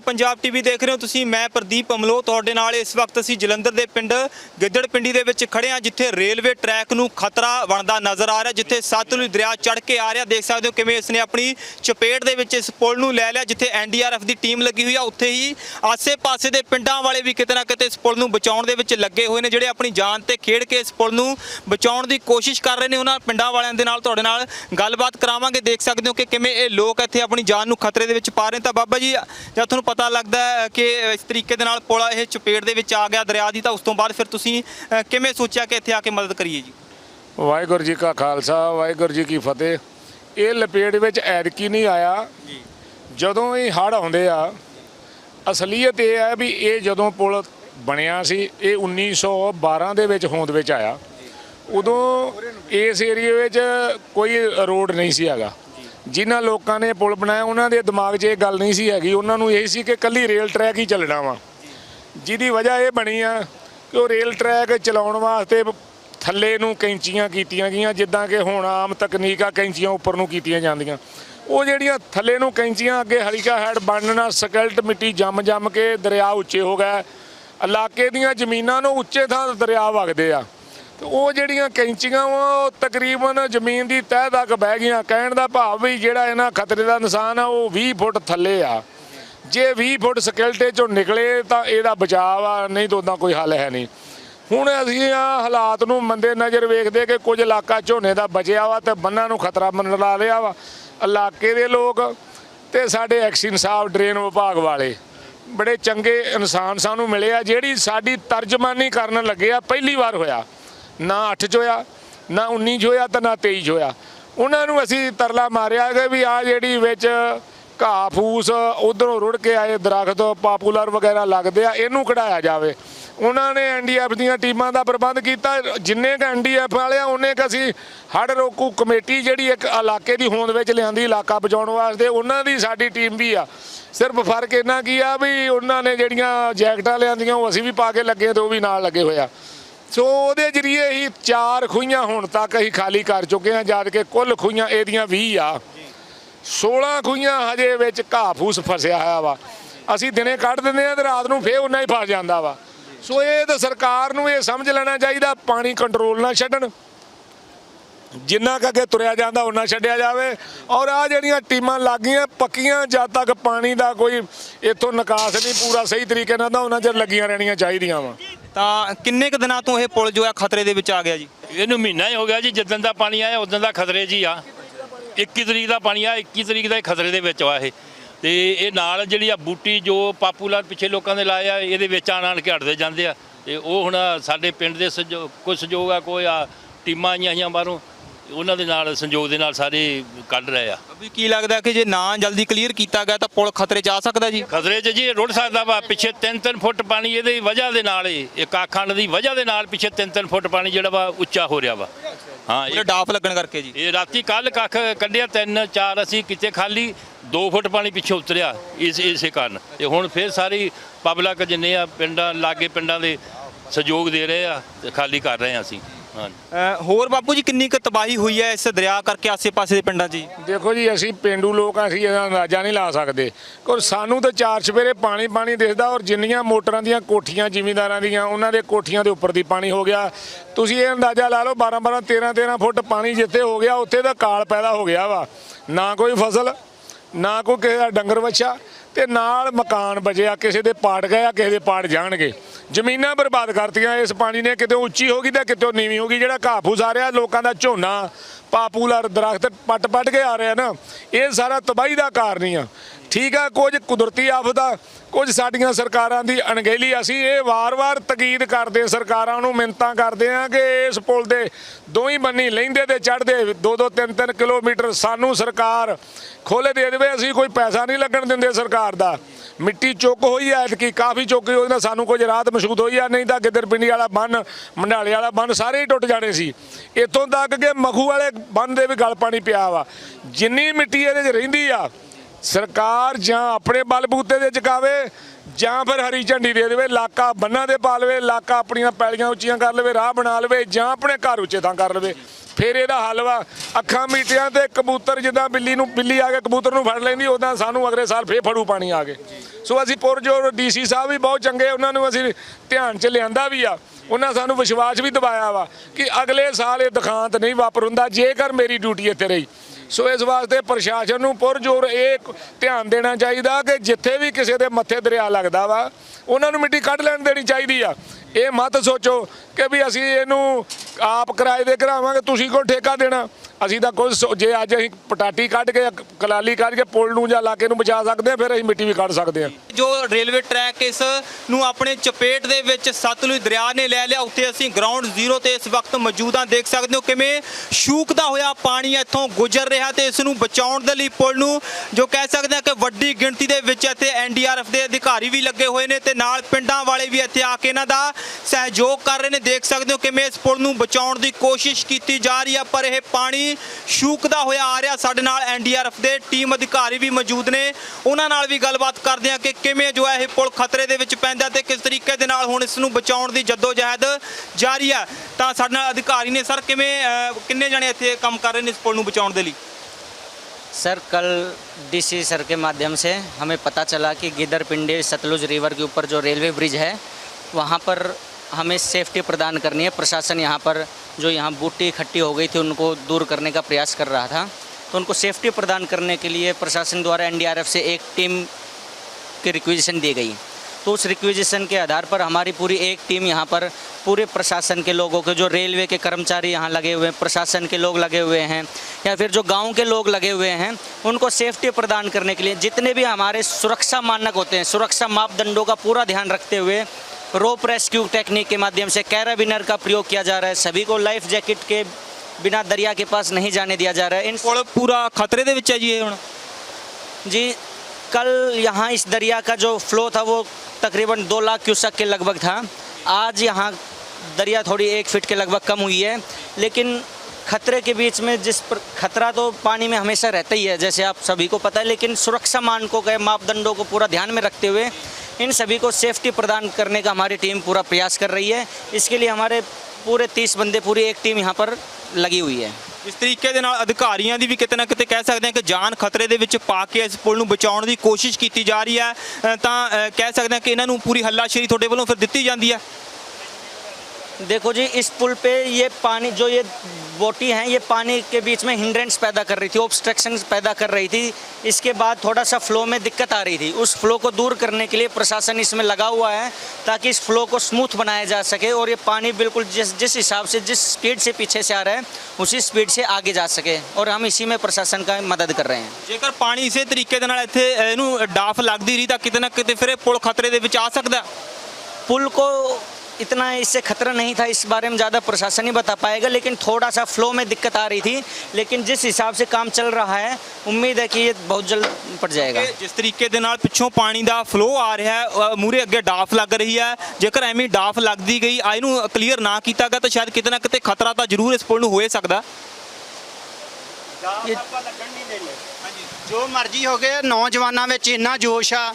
Punjab TV ਦੇਖ ਰਹੇ ਹੋ ਤੁਸੀਂ, ਮੈਂ ਪ੍ਰਦੀਪ ਅਮਲੋ ਤੁਹਾਡੇ ਨਾਲ ਇਸ ਵਕਤ ਅਸੀਂ ਜਲੰਧਰ ਦੇ ਪਿੰਡ ਗਿੱਦੜ ਪਿੰਡੀ ਦੇ ਵਿੱਚ ਖੜੇ ਹਾਂ, ਜਿੱਥੇ ਰੇਲਵੇ ਟਰੈਕ ਨੂੰ ਖਤਰਾ ਬਣਦਾ ਨਜ਼ਰ ਆ ਰਿਹਾ, ਜਿੱਥੇ ਸਤਲੁਜ ਦਰਿਆ ਚੜ੍ਹ ਕੇ ਆ ਰਿਹਾ, ਦੇਖ ਸਕਦੇ ਹੋ ਕਿਵੇਂ ਇਸ ਨੇ ਆਪਣੀ ਚਪੇਟ ਦੇ ਵਿੱਚ ਇਸ ਪੁਲ ਨੂੰ ਲੈ ਲਿਆ, ਜਿੱਥੇ ਐਨਡੀਆਰਐਫ ਦੀ ਟੀਮ ਲੱਗੀ ਹੋਈ ਆ, ਉੱਥੇ ਹੀ ਆਸੇ-ਪਾਸੇ ਦੇ ਪਿੰਡਾਂ ਵਾਲੇ ਵੀ ਕਿਤੇ ਨਾ ਕਿਤੇ ਇਸ ਪੁਲ ਨੂੰ ਬਚਾਉਣ ਦੇ ਵਿੱਚ ਲੱਗੇ ਹੋਏ ਨੇ, ਜਿਹੜੇ ਆਪਣੀ ਜਾਨ ਤੇ ਖੇਡ ਕੇ ਇਸ ਪੁਲ ਨੂੰ ਬਚਾਉਣ ਦੀ ਕੋਸ਼ਿਸ਼ ਕਰ ਰਹੇ ਨੇ, ਉਹਨਾਂ ਪਿੰਡਾਂ ਵਾਲਿਆਂ ਦੇ ਨਾਲ ਤੁਹਾਡੇ ਨਾਲ ਗੱਲਬਾਤ ਕਰਾਵਾਂਗੇ, ਦੇਖ ਸਕਦੇ ਹੋ ਕਿ ਕਿਵੇਂ ਇਹ ਲੋਕ ਇੱਥੇ ਆਪਣੀ ਜਾਨ ਨੂੰ ਖਤਰੇ ਦੇ ਵਿੱਚ ਪਾ ਰਹੇ ਨੇ। ਤਾਂ ਬਾਬਾ ਜੀ, ਜਾਂ ਤੁਹਾਨੂੰ ਪਤਾ ਲੱਗਦਾ ਹੈ ਕਿ ਇਸ ਤਰੀਕੇ ਦੇ ਨਾਲ ਪੁਲ ਇਹ ਚਪੇਟ ਦੇ ਵਿੱਚ ਆ ਗਿਆ ਦਰਿਆ ਦੀ ਤਾਂ ਉਸ ਤੋਂ ਬਾਅਦ ਫਿਰ ਤੁਸੀਂ ਅ, ਕਿਵੇਂ ਸੋਚਿਆ ਕਿ ਇੱਥੇ ਆ ਕੇ ਮਦਦ ਕਰੀਏ ਜੀ? ਵਾਹਿਗੁਰੂ ਜੀ ਕਾ ਖਾਲਸਾ ਵਾਹਿਗੁਰੂ ਜੀ ਕੀ ਫਤਿਹ। ਇਹ ਲਪੇਟ ਵਿੱਚ ਐਰਕੀ ਨਹੀਂ ਆਇਆ। ਜੀ। ਜਦੋਂ ਇਹ ਹੜ ਆਉਂਦੇ ਆ ਅਸਲੀਅਤ ਇਹ ਹੈ ਵੀ ਇਹ ਜਦੋਂ ਪੁਲ ਬਣਿਆ ਸੀ ਇਹ 1912 ਦੇ ਵਿੱਚ ਹੋਂਦ ਵਿੱਚ ਆਇਆ। ਉਦੋਂ ਇਸ ਏਰੀਏ ਵਿੱਚ ਕੋਈ ਰੋਡ ਨਹੀਂ ਸੀ ਹੈਗਾ। ਜਿਨ੍ਹਾਂ ਲੋਕਾਂ ਨੇ ਪੁਲ ਬਣਾਇਆ, ਉਹਨਾਂ ਦੇ ਦਿਮਾਗ 'ਚ ਇਹ ਗੱਲ ਨਹੀਂ ਸੀ ਹੈਗੀ। ਉਹਨਾਂ ਨੂੰ ਇਹ ਸੀ ਕਿ ਕੱਲੀ ਰੇਲ ਟਰੈਕ ਹੀ ਚੱਲਣਾ ਵਾ। ਜਿਹਦੀ ਵਜ੍ਹਾ ਇਹ ਬਣੀ ਆ ਕਿ ਉਹ ਰੇਲ ਟਰੈਕ ਚਲਾਉਣ ਵਾਸਤੇ ਥੱਲੇ ਨੂੰ ਕੈਂਚੀਆਂ ਕੀਤੀਆਂ ਗਈਆਂ, ਜਿੱਦਾਂ ਕਿ ਹੁਣ ਆਮ ਤਕਨੀਕ ਆ, ਕੈਂਚੀਆਂ ਉੱਪਰ ਨੂੰ ਕੀਤੀਆਂ ਜਾਂਦੀਆਂ। ਉਹ ਜਿਹੜੀਆਂ ਥੱਲੇ ਨੂੰ ਕੈਂਚੀਆਂ, ਅੱਗੇ ਹਲਕਾ ਹੈਡ ਬਣਨ ਨਾਲ ਸਕੈਲਟ ਮਿੱਟੀ ਜੰਮ ਜੰਮ ਕੇ ਦਰਿਆ ਉੱਚੇ ਹੋ ਗਏ ਇਲਾਕੇ ਦੀਆਂ ਜ਼ਮੀਨਾਂ ਨੂੰ ਉੱਚੇ ਥਾਂ ਦਰਿਆ ਵਗਦੇ ਆ। ਤੇ ਉਹ ਜਿਹੜੀਆਂ ਕੈਂਚੀਆਂ ਵਾ, ਉਹ ਤਕਰੀਬਨ ਜ਼ਮੀਨ ਦੀ ਤਹਿ ਤੱਕ ਬਹਿ ਗਈਆਂ। ਕਹਿਣ ਦਾ ਭਾਵ ਵੀ ਜਿਹੜਾ ਇਹਨਾਂ ਖਤਰੇ ਦਾ ਨਿਸ਼ਾਨ ਆ, ਉਹ 20 ਫੁੱਟ ਥੱਲੇ ਆ। ਜੇ 20 ਫੁੱਟ ਸਕੇਲਟੇ ਚੋਂ ਨਿਕਲੇ ਤਾਂ ਇਹਦਾ ਬਚਾਅ ਆ, ਨਹੀਂ ਤਾਂ ਉਹਦਾ ਕੋਈ ਹੱਲ ਹੈ ਨਹੀਂ। ਹੁਣ ਅਸੀਂ ਆ ਹਾਲਾਤ ਨੂੰ ਮੰਦੇ ਨਜ਼ਰ ਵੇਖਦੇ ਕਿ ਕੁਝ ਇਲਾਕਾ ਝੋਨੇ ਦਾ ਬਚਿਆ ਵਾ ਤੇ ਬੰਨਾਂ ਨੂੰ ਖਤਰਾ ਮੰਡਰਾ ਲਿਆ ਵਾ। ਇਲਾਕੇ ਦੇ ਲੋਕ ਤੇ ਸਾਡੇ ਐਕਸ਼ਨ ਸਾਹਿਬ ਡਰੇਨ ਵਿਭਾਗ ਵਾਲੇ। ਬੜੇ ਚੰਗੇ ਇਨਸਾਨ ਸਾਨੂੰ ਮਿਲੇ ਆ, ਜਿਹੜੀ ਸਾਡੀ ਤਰਜਮਾਨੀ ਕਰਨ ਲੱਗੇ ਆ, ਪਹਿਲੀ ਵਾਰ ਹੋਇਆ। ਨਾ 8 ਚ ਹੋਇਆ ਨਾ 19 ਚ ਹੋਇਆ ਤੇ ਨਾ 23 ਚ ਹੋਇਆ ਉਹਨਾਂ ਨੂੰ ਅਸੀਂ ਤਰਲਾ ਮਾਰਿਆ ਕਿ ਵੀ ਆ ਜਿਹੜੀ ਵਿੱਚ ਘਾਹ ਫੂਸ ਉਧਰੋਂ ਰੁੜ ਕੇ ਆਏ, ਦਰਖਤ ਪਾਪੂਲਰ ਵਗੈਰਾ ਲੱਗਦੇ ਆ, ਇਹਨੂੰ ਕਢਾਇਆ ਜਾਵੇ। ਉਹਨਾਂ ਨੇ ਐਨਡੀਐਫ ਦੀਆਂ ਟੀਮਾਂ ਦਾ ਪ੍ਰਬੰਧ ਕੀਤਾ। ਜਿੰਨੇ ਕ ਐਨਡੀਐਫ ਵਾਲੇ ਆ, ਉਹਨੇ ਕ ਅਸੀਂ ਹੜ ਰੋਕੂ ਕਮੇਟੀ ਜਿਹੜੀ ਇੱਕ ਇਲਾਕੇ ਦੀ ਹੋਂਦ ਵਿੱਚ ਲਿਆਂਦੀ, ਇਲਾਕਾ ਬਚਾਉਣ ਵਾਸਤੇ, ਉਹਨਾਂ ਦੀ ਸਾਡੀ ਟੀਮ ਵੀ ਆ। ਸਿਰਫ ਫ਼ਰਕ ਇਹਨਾਂ ਕੀ ਆ ਵੀ ਉਹਨਾਂ ਨੇ ਜਿਹੜੀਆਂ ਜੈਕਟਾਂ ਲਿਆਂਦੀਆਂ, ਉਹ ਅਸੀਂ ਵੀ ਪਾ ਕੇ ਲੱਗੇ ਤੇ ਉਹ ਵੀ ਨਾਲ ਲੱਗੇ ਹੋਇਆ ਸੋ ਉਹਦੇ ਜਰੀਏ ਹੀ ਚਾਰ ਖੂਹੀਆਂ ਹੁਣ ਤੱਕ ਅਸੀਂ ਖਾਲੀ ਕਰ ਚੁੱਕੇ ਹਾਂ, ਜਦ ਕਿ ਕੁੱਲ ਖੂਈਆਂ ਇਹਦੀਆਂ 20 ਆ। 16 ਖੂਹੀਆਂ ਹਜੇ ਵਿੱਚ ਘਾਹ ਫੂਸ ਫਸਿਆ ਹੋਇਆ ਵਾ। ਅਸੀਂ ਦਿਨੇ ਕੱਢ ਦਿੰਦੇ ਆ ਤੇ ਰਾਤ ਨੂੰ ਫੇਰ ਉਨਾ ਹੀ ਫਸ ਜਾਂਦਾ ਵਾ। ਸੋ ਇਹ ਤਾਂ ਸਰਕਾਰ ਨੂੰ ਇਹ ਸਮਝ ਲੈਣਾ ਚਾਹੀਦਾ, ਪਾਣੀ ਕੰਟਰੋਲ ਨਾਲ ਛੱਡਣ। ਜਿੰਨਾ ਕਰਕੇ ਤੁਰਿਆ ਜਾਂਦਾ ਉਹਨਾਂ ਛੱਡਿਆ ਜਾਵੇ। ਔਰ ਆ ਜਿਹੜੀਆਂ ਟੀਮਾਂ ਲੱਗੀਆਂ, ਪੱਕੀਆਂ, ਜਦ ਤੱਕ ਪਾਣੀ ਦਾ ਕੋਈ ਇੱਥੋਂ ਨਿਕਾਸ ਨਹੀਂ ਪੂਰਾ ਸਹੀ ਤਰੀਕੇ ਨਾਲ, ਤਾਂ ਉਹਨਾਂ ਚਿਰ ਲੱਗੀਆਂ ਰਹਿਣੀਆਂ ਚਾਹੀਦੀਆਂ ਵਾ। ਤਾਂ ਕਿੰਨੇ ਕੁ ਦਿਨਾਂ ਤੋਂ ਇਹ ਪੁਲ ਜੋ ਹੈ ਖਤਰੇ ਦੇ ਵਿੱਚ ਆ ਗਿਆ ਜੀ? ਇਹਨੂੰ ਮਹੀਨਾ ਹੀ ਹੋ ਗਿਆ ਜੀ ਜਦੋਂ ਦਾ ਪਾਣੀ ਆਇਆ, ਉਦੋਂ ਦਾ ਖਤਰੇ 'ਚ ਹੀ ਆ। 21 ਤਰੀਕ ਦਾ ਪਾਣੀ ਆ 21 ਤਰੀਕ ਦਾ ਇਹ ਖਤਰੇ ਦੇ ਵਿੱਚ ਆ ਇਹ। ਤੇ ਇਹ ਨਾਲ ਜਿਹੜੀ ਆ ਬੂਟੀ ਜੋ ਪਾਪੂਲਰ ਪਿੱਛੇ ਲੋਕਾਂ ਦੇ ਲਾਏ ਆ, ਇਹਦੇ ਵਿੱਚ ਆਣ ਆਣ ਕੇ ਹਟਦੇ ਜਾਂਦੇ ਆ। ਤੇ ਉਹ ਹੁਣ ਸਾਡੇ ਪਿੰਡ ਦੇ ਸਹਿਯੋ- ਕੋਈ ਸਹਿਯੋਗ ਆ, ਕੋਈ ਆ, ਟੀਮਾਂ ਆਈਆਂ ਆਈਆਂ ਬਾਹਰੋਂ। ਉਹਨਾਂ ਦੇ ਨਾਲ ਸੰਯੋਗ ਦੇ ਨਾਲ ਸਾਰੇ ਕੱਢ ਰਹੇ ਆ। ਵੀ ਕੀ ਲੱਗਦਾ ਕਿ ਜੇ ਨਾ ਜਲਦੀ ਕਲੀਅਰ ਕੀਤਾ ਗਿਆ ਤਾਂ ਪੁਲ ਖਤਰੇ 'ਚ ਆ ਸਕਦਾ ਜੀ? ਖਤਰੇ 'ਚ ਜੀ ਇਹ ਰੁੜ ਸਕਦਾ ਵਾ। ਪਿੱਛੇ 3-3 ਫੁੱਟ ਪਾਣੀ ਇਹਦੀ ਵਜ੍ਹਾ ਦੇ ਨਾਲ ਹੀ ਇਹ ਕਾਖੰਡ ਦੀ ਵਜ੍ਹਾ ਦੇ ਨਾਲ ਪਿੱਛੇ 3-3 ਫੁੱਟ ਪਾਣੀ ਜਿਹੜਾ ਵਾ ਉੱਚਾ ਹੋ ਰਿਹਾ ਵਾ। ਹਾਂ ਇਹ ਡਾਫ ਲੱਗਣ ਕਰਕੇ ਜੀ। ਇਹ ਰਾਤੀ ਕੱਲ ਕੱਖ ਕੱਢਿਆ ਤਿੰਨ ਚਾਰ ਅਸੀਂ ਕਿਤੇ ਖਾਲੀ 2 ਫੁੱਟ ਪਾਣੀ ਪਿੱਛੇ ਉਤਰਿਆ ਇਸ ਇਸੇ ਕਾਰਨ। ਤੇ ਹੁਣ ਫਿਰ ਸਾਰੀ ਪਬਲਿਕ ਜਿੰਨੇ ਆ ਪਿੰਡਾਂ ਲਾਗੇ ਪਿੰਡਾਂ ਦੇ ਸਹਿਯੋਗ ਦੇ ਰਹੇ ਆ ਤੇ ਖਾਲੀ ਕਰ ਰਹੇ ਆ ਅਸੀਂ। ਅ, ਹੋਰ ਬਾਪੂ ਜੀ ਕਿੰਨੀ ਕੁ ਤਬਾਹੀ ਹੋਈ ਹੈ ਇਸ ਦਰਿਆ ਕਰਕੇ ਆਸੇ-ਪਾਸੇ ਦੇ ਪਿੰਡਾਂ 'ਚ ਜੀ? ਦੇਖੋ ਜੀ ਅਸੀਂ ਪਿੰਡੂ ਲੋਕ ਆ, ਅਸੀਂ ਇਹਦਾ ਅੰਦਾਜ਼ਾ ਨਹੀਂ ਲਾ ਸਕਦੇ। ਔਰ ਸਾਨੂੰ ਤਾਂ ਚਾਰ ਸਵੇਰੇ ਪਾਣੀ ਪਾਣੀ ਦਿਸਦਾ ਔਰ ਜਿੰਨੀਆਂ ਮੋਟਰਾਂ ਦੀਆਂ ਕੋਠੀਆਂ ਜ਼ਿਮੀਂਦਾਰਾਂ ਦੀਆਂ ਉਹਨਾਂ ਦੇ ਕੋਠੀਆਂ ਦੇ ਉੱਪਰ ਦੀ ਪਾਣੀ ਹੋ ਗਿਆ। ਤੁਸੀਂ ਇਹ ਅੰਦਾਜ਼ਾ ਲਾ ਲਓ 12 12 13 13 ਫੁੱਟ ਪਾਣੀ ਜਿੱਥੇ ਹੋ ਗਿਆ ਉੱਥੇ ਤਾਂ ਕਾਲ ਪੈਦਾ ਹੋ ਗਿਆ ਵਾ। ਨਾ ਕੋਈ ਫਸਲ ਨਾ ਕੋਈ ਕਿਸੇ ਦਾ ਡੰਗਰ ਵੱਛਾ ਤੇ ਨਾਲ ਮਕਾਨ ਬਚਿਆ ਕਿਸੇ ਦੇ ਪਾੜ ਗਏ ਆ, ਕਿਸੇ ਦੇ ਪਾੜ ਜਾਣਗੇ। ਜ਼ਮੀਨਾਂ ਬਰਬਾਦ ਕਰਤੀਆਂ, ਇਸ ਪਾਣੀ ਨੇ ਕਿਤੇ ਉੱਚੀ ਹੋ ਗਈ ਤੇ ਕਿਤੇ ਨੀਵੀਂ ਹੋ ਗਈ, ਜਿਹੜਾ ਘਾਹ ਫੂਸ ਆ ਰਿਹਾ, ਲੋਕਾਂ ਦਾ ਝੋਨਾ ਪਾਪੂਲਰ ਦਰਖਤ ਪੱਟ ਪੱਟ ਕੇ ਆ ਰਿਹਾ ਨਾ, ਇਹ ਸਾਰਾ ਤਬਾਹੀ ਦਾ ਕਾਰਨ ਹੀ ਆ। ਠੀਕ ਆ, ਕੁਝ ਕੁਦਰਤੀ ਆਫਤਾਂ, ਕੁਝ ਸਾਡੀਆਂ ਸਰਕਾਰਾਂ ਦੀ ਅਣਗਹਿਲੀ। ਅਸੀਂ ਇਹ ਵਾਰ-ਵਾਰ ਤਕੀਦ ਕਰਦੇ ਹਾਂ, ਸਰਕਾਰਾਂ ਨੂੰ ਮਿੰਤਾਂ ਕਰਦੇ ਆ ਕਿ ਇਸ ਪੁਲ ਦੇ ਦੋਹੀਂ ਬੰਨੀ ਲੈਂਦੇ ਤੇ ਚੜ੍ਹਦੇ 2-2 3-3 ਕਿਲੋਮੀਟਰ ਸਾਨੂੰ ਸਰਕਾਰ ਖੋਲੇ ਦੇ ਦੇਵੇ, ਅਸੀਂ ਕੋਈ ਪੈਸਾ ਨਹੀਂ ਲੱਗਣ ਦਿੰਦੇ ਸਰਕਾਰ ਦਾ। ਮਿੱਟੀ ਚੁੱਕ ਹੋਈ ਐ ਐਤਕੀ ਕਾਫੀ ਚੁੱਕੀ ਉਹਦੇ ਨਾਲ ਸਾਨੂੰ ਕੁਝ ਰਾਹਤ ਮਹਿਸੂਸ ਹੋਈ ਆ, ਨਹੀਂ ਤਾਂ ਗਿੱਦਰ ਪਿੰਡੀ ਵਾਲਾ ਬੰਨ, ਮੰਡਾਲੇ ਵਾਲਾ ਬੰਨ ਸਾਰੇ ਹੀ ਟੁੱਟ ਜਾਣੇ ਸੀ। ਇੱਥੋਂ ਤੱਕ ਕਿ ਮਖੂ ਵਾਲੇ ਬੰਨ ਦੇ ਵੀ ਗਲ ਪਾਣੀ ਪਿਆ ਵਾ। ਜਿੰਨੀ ਮਿੱਟੀ ਇਹਦੇ 'ਚ ਰਹਿੰਦੀ ਆ ਸਰਕਾਰ ਜਾਂ ਆਪਣੇ ਬਲਬੂਤੇ ਦੇ ਚਕਾਵੇ ਜਾਂ ਫਿਰ ਹਰੀ ਝੰਡੀ ਦੇ ਦੇਵੇ ਇਲਾਕਾ ਬੰਨਾਂ ਦੇ ਪਾ ਲਵੇ ਇਲਾਕਾ ਆਪਣੀਆਂ ਪੈਲੀਆਂ ਉੱਚੀਆਂ ਕਰ ਲਵੇ, ਰਾਹ ਬਣਾ ਲਵੇ ਜਾਂ ਆਪਣੇ ਘਰ ਉੱਚੇ ਤਾਂ ਕਰ ਲਵੇ। ਫਿਰ ਇਹਦਾ ਹੱਲ ਵਾ, ਅੱਖਾਂ ਮੀਟਿਆਂ ਤੇ ਕਬੂਤਰ ਜਿੱਦਾਂ ਬਿੱਲੀ ਨੂੰ, ਬਿੱਲੀ ਆ ਕੇ ਕਬੂਤਰ ਨੂੰ ਫੜ ਲੈਂਦੀ ਉਦਾਂ ਸਾਨੂੰ ਅਗਲੇ ਸਾਲ ਫੇਰ ਫੜੂ ਪਾਣੀ ਆ ਗਏ ਸੋ ਅਸੀਂ ਪੁਰਜੋਰ ਡੀਸੀ ਸਾਹਿਬ ਵੀ ਬਹੁਤ ਚੰਗੇ, ਉਹਨਾਂ ਨੂੰ ਅਸੀਂ ਧਿਆਨ 'ਚ ਲਿਆਂਦਾ ਵੀ ਆ। ਉਹਨਾਂ ਸਾਨੂੰ ਵਿਸ਼ਵਾਸ ਵੀ ਦਿਵਾਇਆ ਵਾ ਕਿ ਅਗਲੇ ਸਾਲ ਇਹ ਦੁਖਾਂਤ ਨਹੀਂ ਵਾਪਰ ਹੁੰਦਾ, ਜੇਕਰ ਮੇਰੀ ਡਿਊਟੀ ਇੱਥੇ ਰਹੀ। ਸੋ ਇਸ ਵਾਸਤੇ ਪ੍ਰਸ਼ਾਸਨ ਨੂੰ ਪੁਰਜੋਰ ਇਹ ਧਿਆਨ ਦੇਣਾ ਚਾਹੀਦਾ ਕਿ ਜਿੱਥੇ ਵੀ ਕਿਸੇ ਦੇ ਮੱਥੇ ਦਰਿਆ ਲੱਗਦਾ ਵਾ, ਉਹਨਾਂ ਨੂੰ ਮਿੱਟੀ ਕੱਢ ਲੈਣ ਦੇਣੀ ਚਾਹੀਦੀ ਆ। ਇਹ ਮਤ ਸੋਚੋ ਕਿ ਵੀ ਅਸੀਂ ਇਹਨੂੰ ਆਪ ਕਿਰਾਏ ਦੇ ਘਰਾਵਾਂਗੇ ਤੁਸੀਂ ਕੋ ਠੇਕਾ ਦੇਣਾ? ਅਸੀਂ ਤਾਂ ਕੁਝ ਸੋ- ਜੇ ਅੱਜ ਅਸੀਂ ਪਟਾਟੀ ਕੱਢ ਕੇ ਕਲਾਲੀ ਕੱਢ ਕੇ ਪੁਲ ਨੂੰ ਜਾਂ ਇਲਾਕੇ ਨੂੰ ਬਚਾ ਸਕਦੇ ਹਾਂ, ਫਿਰ ਅਸੀਂ ਮਿੱਟੀ ਵੀ ਕੱਢ ਸਕਦੇ ਹਾਂ। ਜੋ ਰੇਲਵੇ ਟਰੈਕ ਇਸ ਨੂੰ ਆਪਣੇ ਚਪੇਟ ਦੇ ਵਿੱਚ ਸਤਲੁਜ ਦਰਿਆ ਨੇ ਲੈ ਲਿਆ, ਉੱਥੇ ਅਸੀਂ ਗਰਾਊਂਡ ਜ਼ੀਰੋ ਤੇ ਇਸ ਵਕਤ ਮੌਜੂਦ ਹਾਂ। ਦੇਖ ਸਕਦੇ ਹੋ ਕਿਵੇਂ ਸ਼ੂਕਦਾ ਹੋਇਆ ਪਾਣੀ ਇੱਥੋਂ ਗੁਜ਼ਰ ਰਿਹਾ ਤੇ ਇਸ ਨੂੰ ਬਚਾਉਣ ਦੇ ਲਈ ਪੁਲ ਨੂੰ, ਜੋ ਕਹਿ ਸਕਦੇ ਹਾਂ ਕਿ ਵੱਡੀ ਗਿਣਤੀ ਦੇ ਵਿੱਚ ਇੱਥੇ ਐਨਡੀਆਰਐਫ ਦੇ ਅਧਿਕਾਰੀ ਵੀ ਲੱਗੇ ਹੋਏ ਨੇ ਤੇ ਨਾਲ ਪਿੰਡਾਂ ਵਾਲੇ ਵੀ ਇੱਥੇ ਆ ਕੇ ਇਹਨਾਂ ਦਾ ਸਹਿਯੋਗ ਕਰ ਰਹੇ ਨੇ ਦੇਖ ਸਕਦੇ ਹੋ ਕਿਵੇਂ ਇਸ ਪੁਲ ਨੂੰ ਬਚਾਉਣ ਦੀ ਕੋਸ਼ਿਸ਼ ਕੀਤੀ ਜਾ ਰਹੀ ਆ ਪਰ ਇਹ ਪਾਣੀ ਸ਼ੂਕਦਾ ਹੋਇਆ ਆ ਰਿਹਾ ਸਾਡੇ ਨਾਲ ਐਨਡੀਆਰਐਫ ਦੇ ਟੀਮ ਅਧਿਕਾਰੀ ਵੀ ਮੌਜੂਦ ਨੇ ਉਹਨਾਂ ਨਾਲ ਵੀ ਗੱਲਬਾਤ ਕਰਦੇ ਆ ਕਿ ਕਿਵੇਂ ਜੋ ਹੈ ਇਹ ਪੁਲ ਖਤਰੇ ਦੇ ਵਿੱਚ ਪੈਂਦਾ ਤੇ ਕਿਸ ਤਰੀਕੇ ਦੇ ਨਾਲ ਹੁਣ ਇਸ ਨੂੰ ਬਚਾਉਣ ਦੀ ਜਦੋਜਹਿਦ ਜਾਰੀ ਆ ਤਾਂ ਸਾਡੇ ਨਾਲ ਅਧਿਕਾਰੀ ਨੇ ਸਰ ਕਿਵੇਂ ਅਹ, ਕਿੰਨੇ ਜਣੇ ਇੱਥੇ ਕੰਮ ਕਰ ਰਹੇ ਨੇ ਇਸ ਪੁਲ ਨੂੰ ਬਚਾਉਣ ਦੇ ਲਈ सर कल डीसी सर के माध्यम से हमें पता चला कि गिदर पिंडी सतलुज रिवर के ऊपर जो रेलवे ब्रिज है वहाँ पर हमें सेफ्टी प्रदान करनी है। प्रशासन यहाँ पर जो यहाँ बूटी इकट्ठी हो गई थी, उनको दूर करने का प्रयास कर रहा था। तो उनको सेफ्टी प्रदान करने के लिए प्रशासन द्वारा एनडीआरएफ से एक टीम की रिक्वेजिशन दी गई। तो उस रिक्वेजिशन के आधार पर हमारी पूरी एक टीम यहाँ पर पूरे प्रशासन के लोगों के, जो रेलवे के कर्मचारी यहाँ लगे हुए हैं, प्रशासन के लोग लगे हुए हैं, या फिर जो गाँव के लोग लगे हुए हैं, उनको सेफ्टी प्रदान करने के लिए जितने भी हमारे सुरक्षा मानक होते हैं, सुरक्षा मापदंडों का पूरा ध्यान रखते हुए रोप रेस्क्यू टेक्निक के माध्यम से कैराबिनर का प्रयोग किया जा रहा है सभी को लाइफ जैकेट के बिना दरिया के पास नहीं जाने दिया जा रहा है इन ਪੁਲ ਪੂਰਾ ਖਤਰੇ ਦੇ ਵਿੱਚ ਹੈ ਜੀ ਇਹ ਹੁਣ जी कल यहाँ इस दरिया का जो फ्लो था वो तकरीबन दो लाख क्यूसेक के लगभग था आज यहाँ दरिया थोड़ी एक फीट के लगभग कम हुई है लेकिन खतरे के बीच में जिस पर खतरा तो पानी में हमेशा रहता ही है जैसे आप सभी को पता है लेकिन सुरक्षा मानकों के मापदंडों को पूरा ध्यान में रखते हुए इन सभी को सेफ्टी प्रदान करने का हमारी टीम पूरा प्रयास कर रही है इसके लिए हमारे पूरे तीस बंदे पूरी एक टीम यहाँ पर लगी हुई है ਇਸ ਤਰੀਕੇ ਦੇ ਨਾਲ ਅਧਿਕਾਰੀਆਂ ਦੀ ਵੀ ਕਿਤੇ ਨਾ ਕਿਤੇ ਕਹਿ ਸਕਦੇ ਹਾਂ ਕਿ ਜਾਨ ਖਤਰੇ ਦੇ ਵਿੱਚ ਪਾ ਕੇ ਇਸ ਪੁਲ ਨੂੰ ਬਚਾਉਣ ਦੀ ਕੋਸ਼ਿਸ਼ ਕੀਤੀ ਜਾ ਰਹੀ ਹੈ ਅ, ਤਾਂ ਅ, ਕਹਿ ਸਕਦੇ ਹਾਂ ਕਿ ਇਹਨਾਂ ਨੂੰ ਪੂਰੀ ਹੱਲਾਸ਼ੇਰੀ ਤੁਹਾਡੇ ਵੱਲੋਂ ਫਿਰ ਦਿੱਤੀ ਜਾਂਦੀ ਹੈ देखो जी इस पुल पे ये पानी जो ये बोटी हैं ये पानी के बीच में हिंड्रेंस पैदा कर रही थी ऑब्स्ट्रक्शन पैदा कर रही थी इसके बाद थोड़ा सा फ्लो में दिक्कत आ रही थी उस फ्लो को दूर करने के लिए प्रशासन इसमें लगा हुआ है ताकि इस फ्लो को स्मूथ बनाया जा सके और ये पानी बिल्कुल जिस जिस हिसाब से जिस स्पीड से पीछे से आ रहा है उसी स्पीड से आगे जा सके और हम इसी में प्रशासन का मदद कर रहे हैं ਜੇਕਰ ਪਾਣੀ ਇਸੇ ਤਰੀਕੇ ਦੇ ਨਾਲ ਇੱਥੇ ਅ, ਇਹਨੂੰ ਡਾਫ ਲੱਗਦੀ ਰਹੀ ਤਾਂ ਕਿਤੇ ਨਾ ਕਿਤੇ ਫਿਰ ਇਹ ਪੁਲ ਖਤਰੇ ਦੇ ਵਿੱਚ ਆ ਸਕਦਾ ਹੈ। पुल को इतना इससे खतरा नहीं था इस बारे में ज़्यादा प्रशासन ही बता पाएगा लेकिन थोड़ा सा फ्लो में दिक्कत आ रही थी लेकिन जिस हिसाब से काम चल रहा है उम्मीद है कि ये बहुत जल्द पड़ जाएगा ਕਿ ਜਿਸ ਤਰੀਕੇ ਦੇ ਨਾਲ ਪਿੱਛੋਂ ਪਾਣੀ ਦਾ ਫਲੋ ਆ ਰਿਹਾ ਹੈ ਮੂਰੇ ਅੱਗੇ ਡਾਫ ਲੱਗ ਰਹੀ ਹੈ ਜੇਕਰ ਐਵੇਂ ਡਾਫ ਲੱਗਦੀ ਗਈ ਆ ਇਹਨੂੰ ਕਲੀਅਰ ਨਾ ਕੀਤਾ ਗਿਆ ਤਾਂ ਸ਼ਾਇਦ ਕਿਤੇ ਨਾ ਕਿਤੇ ਖਤਰਾ ਤਾਂ ਜ਼ਰੂਰ ਇਸ ਪੁਲ ਨੂੰ ਹੋਏ ਸਕਦਾ ਜੋ ਮਰਜ਼ੀ ਹੋ ਗਏ ਨੌਜਵਾਨਾਂ ਵਿੱਚ ਇੰਨਾ ਜੋਸ਼ ਆ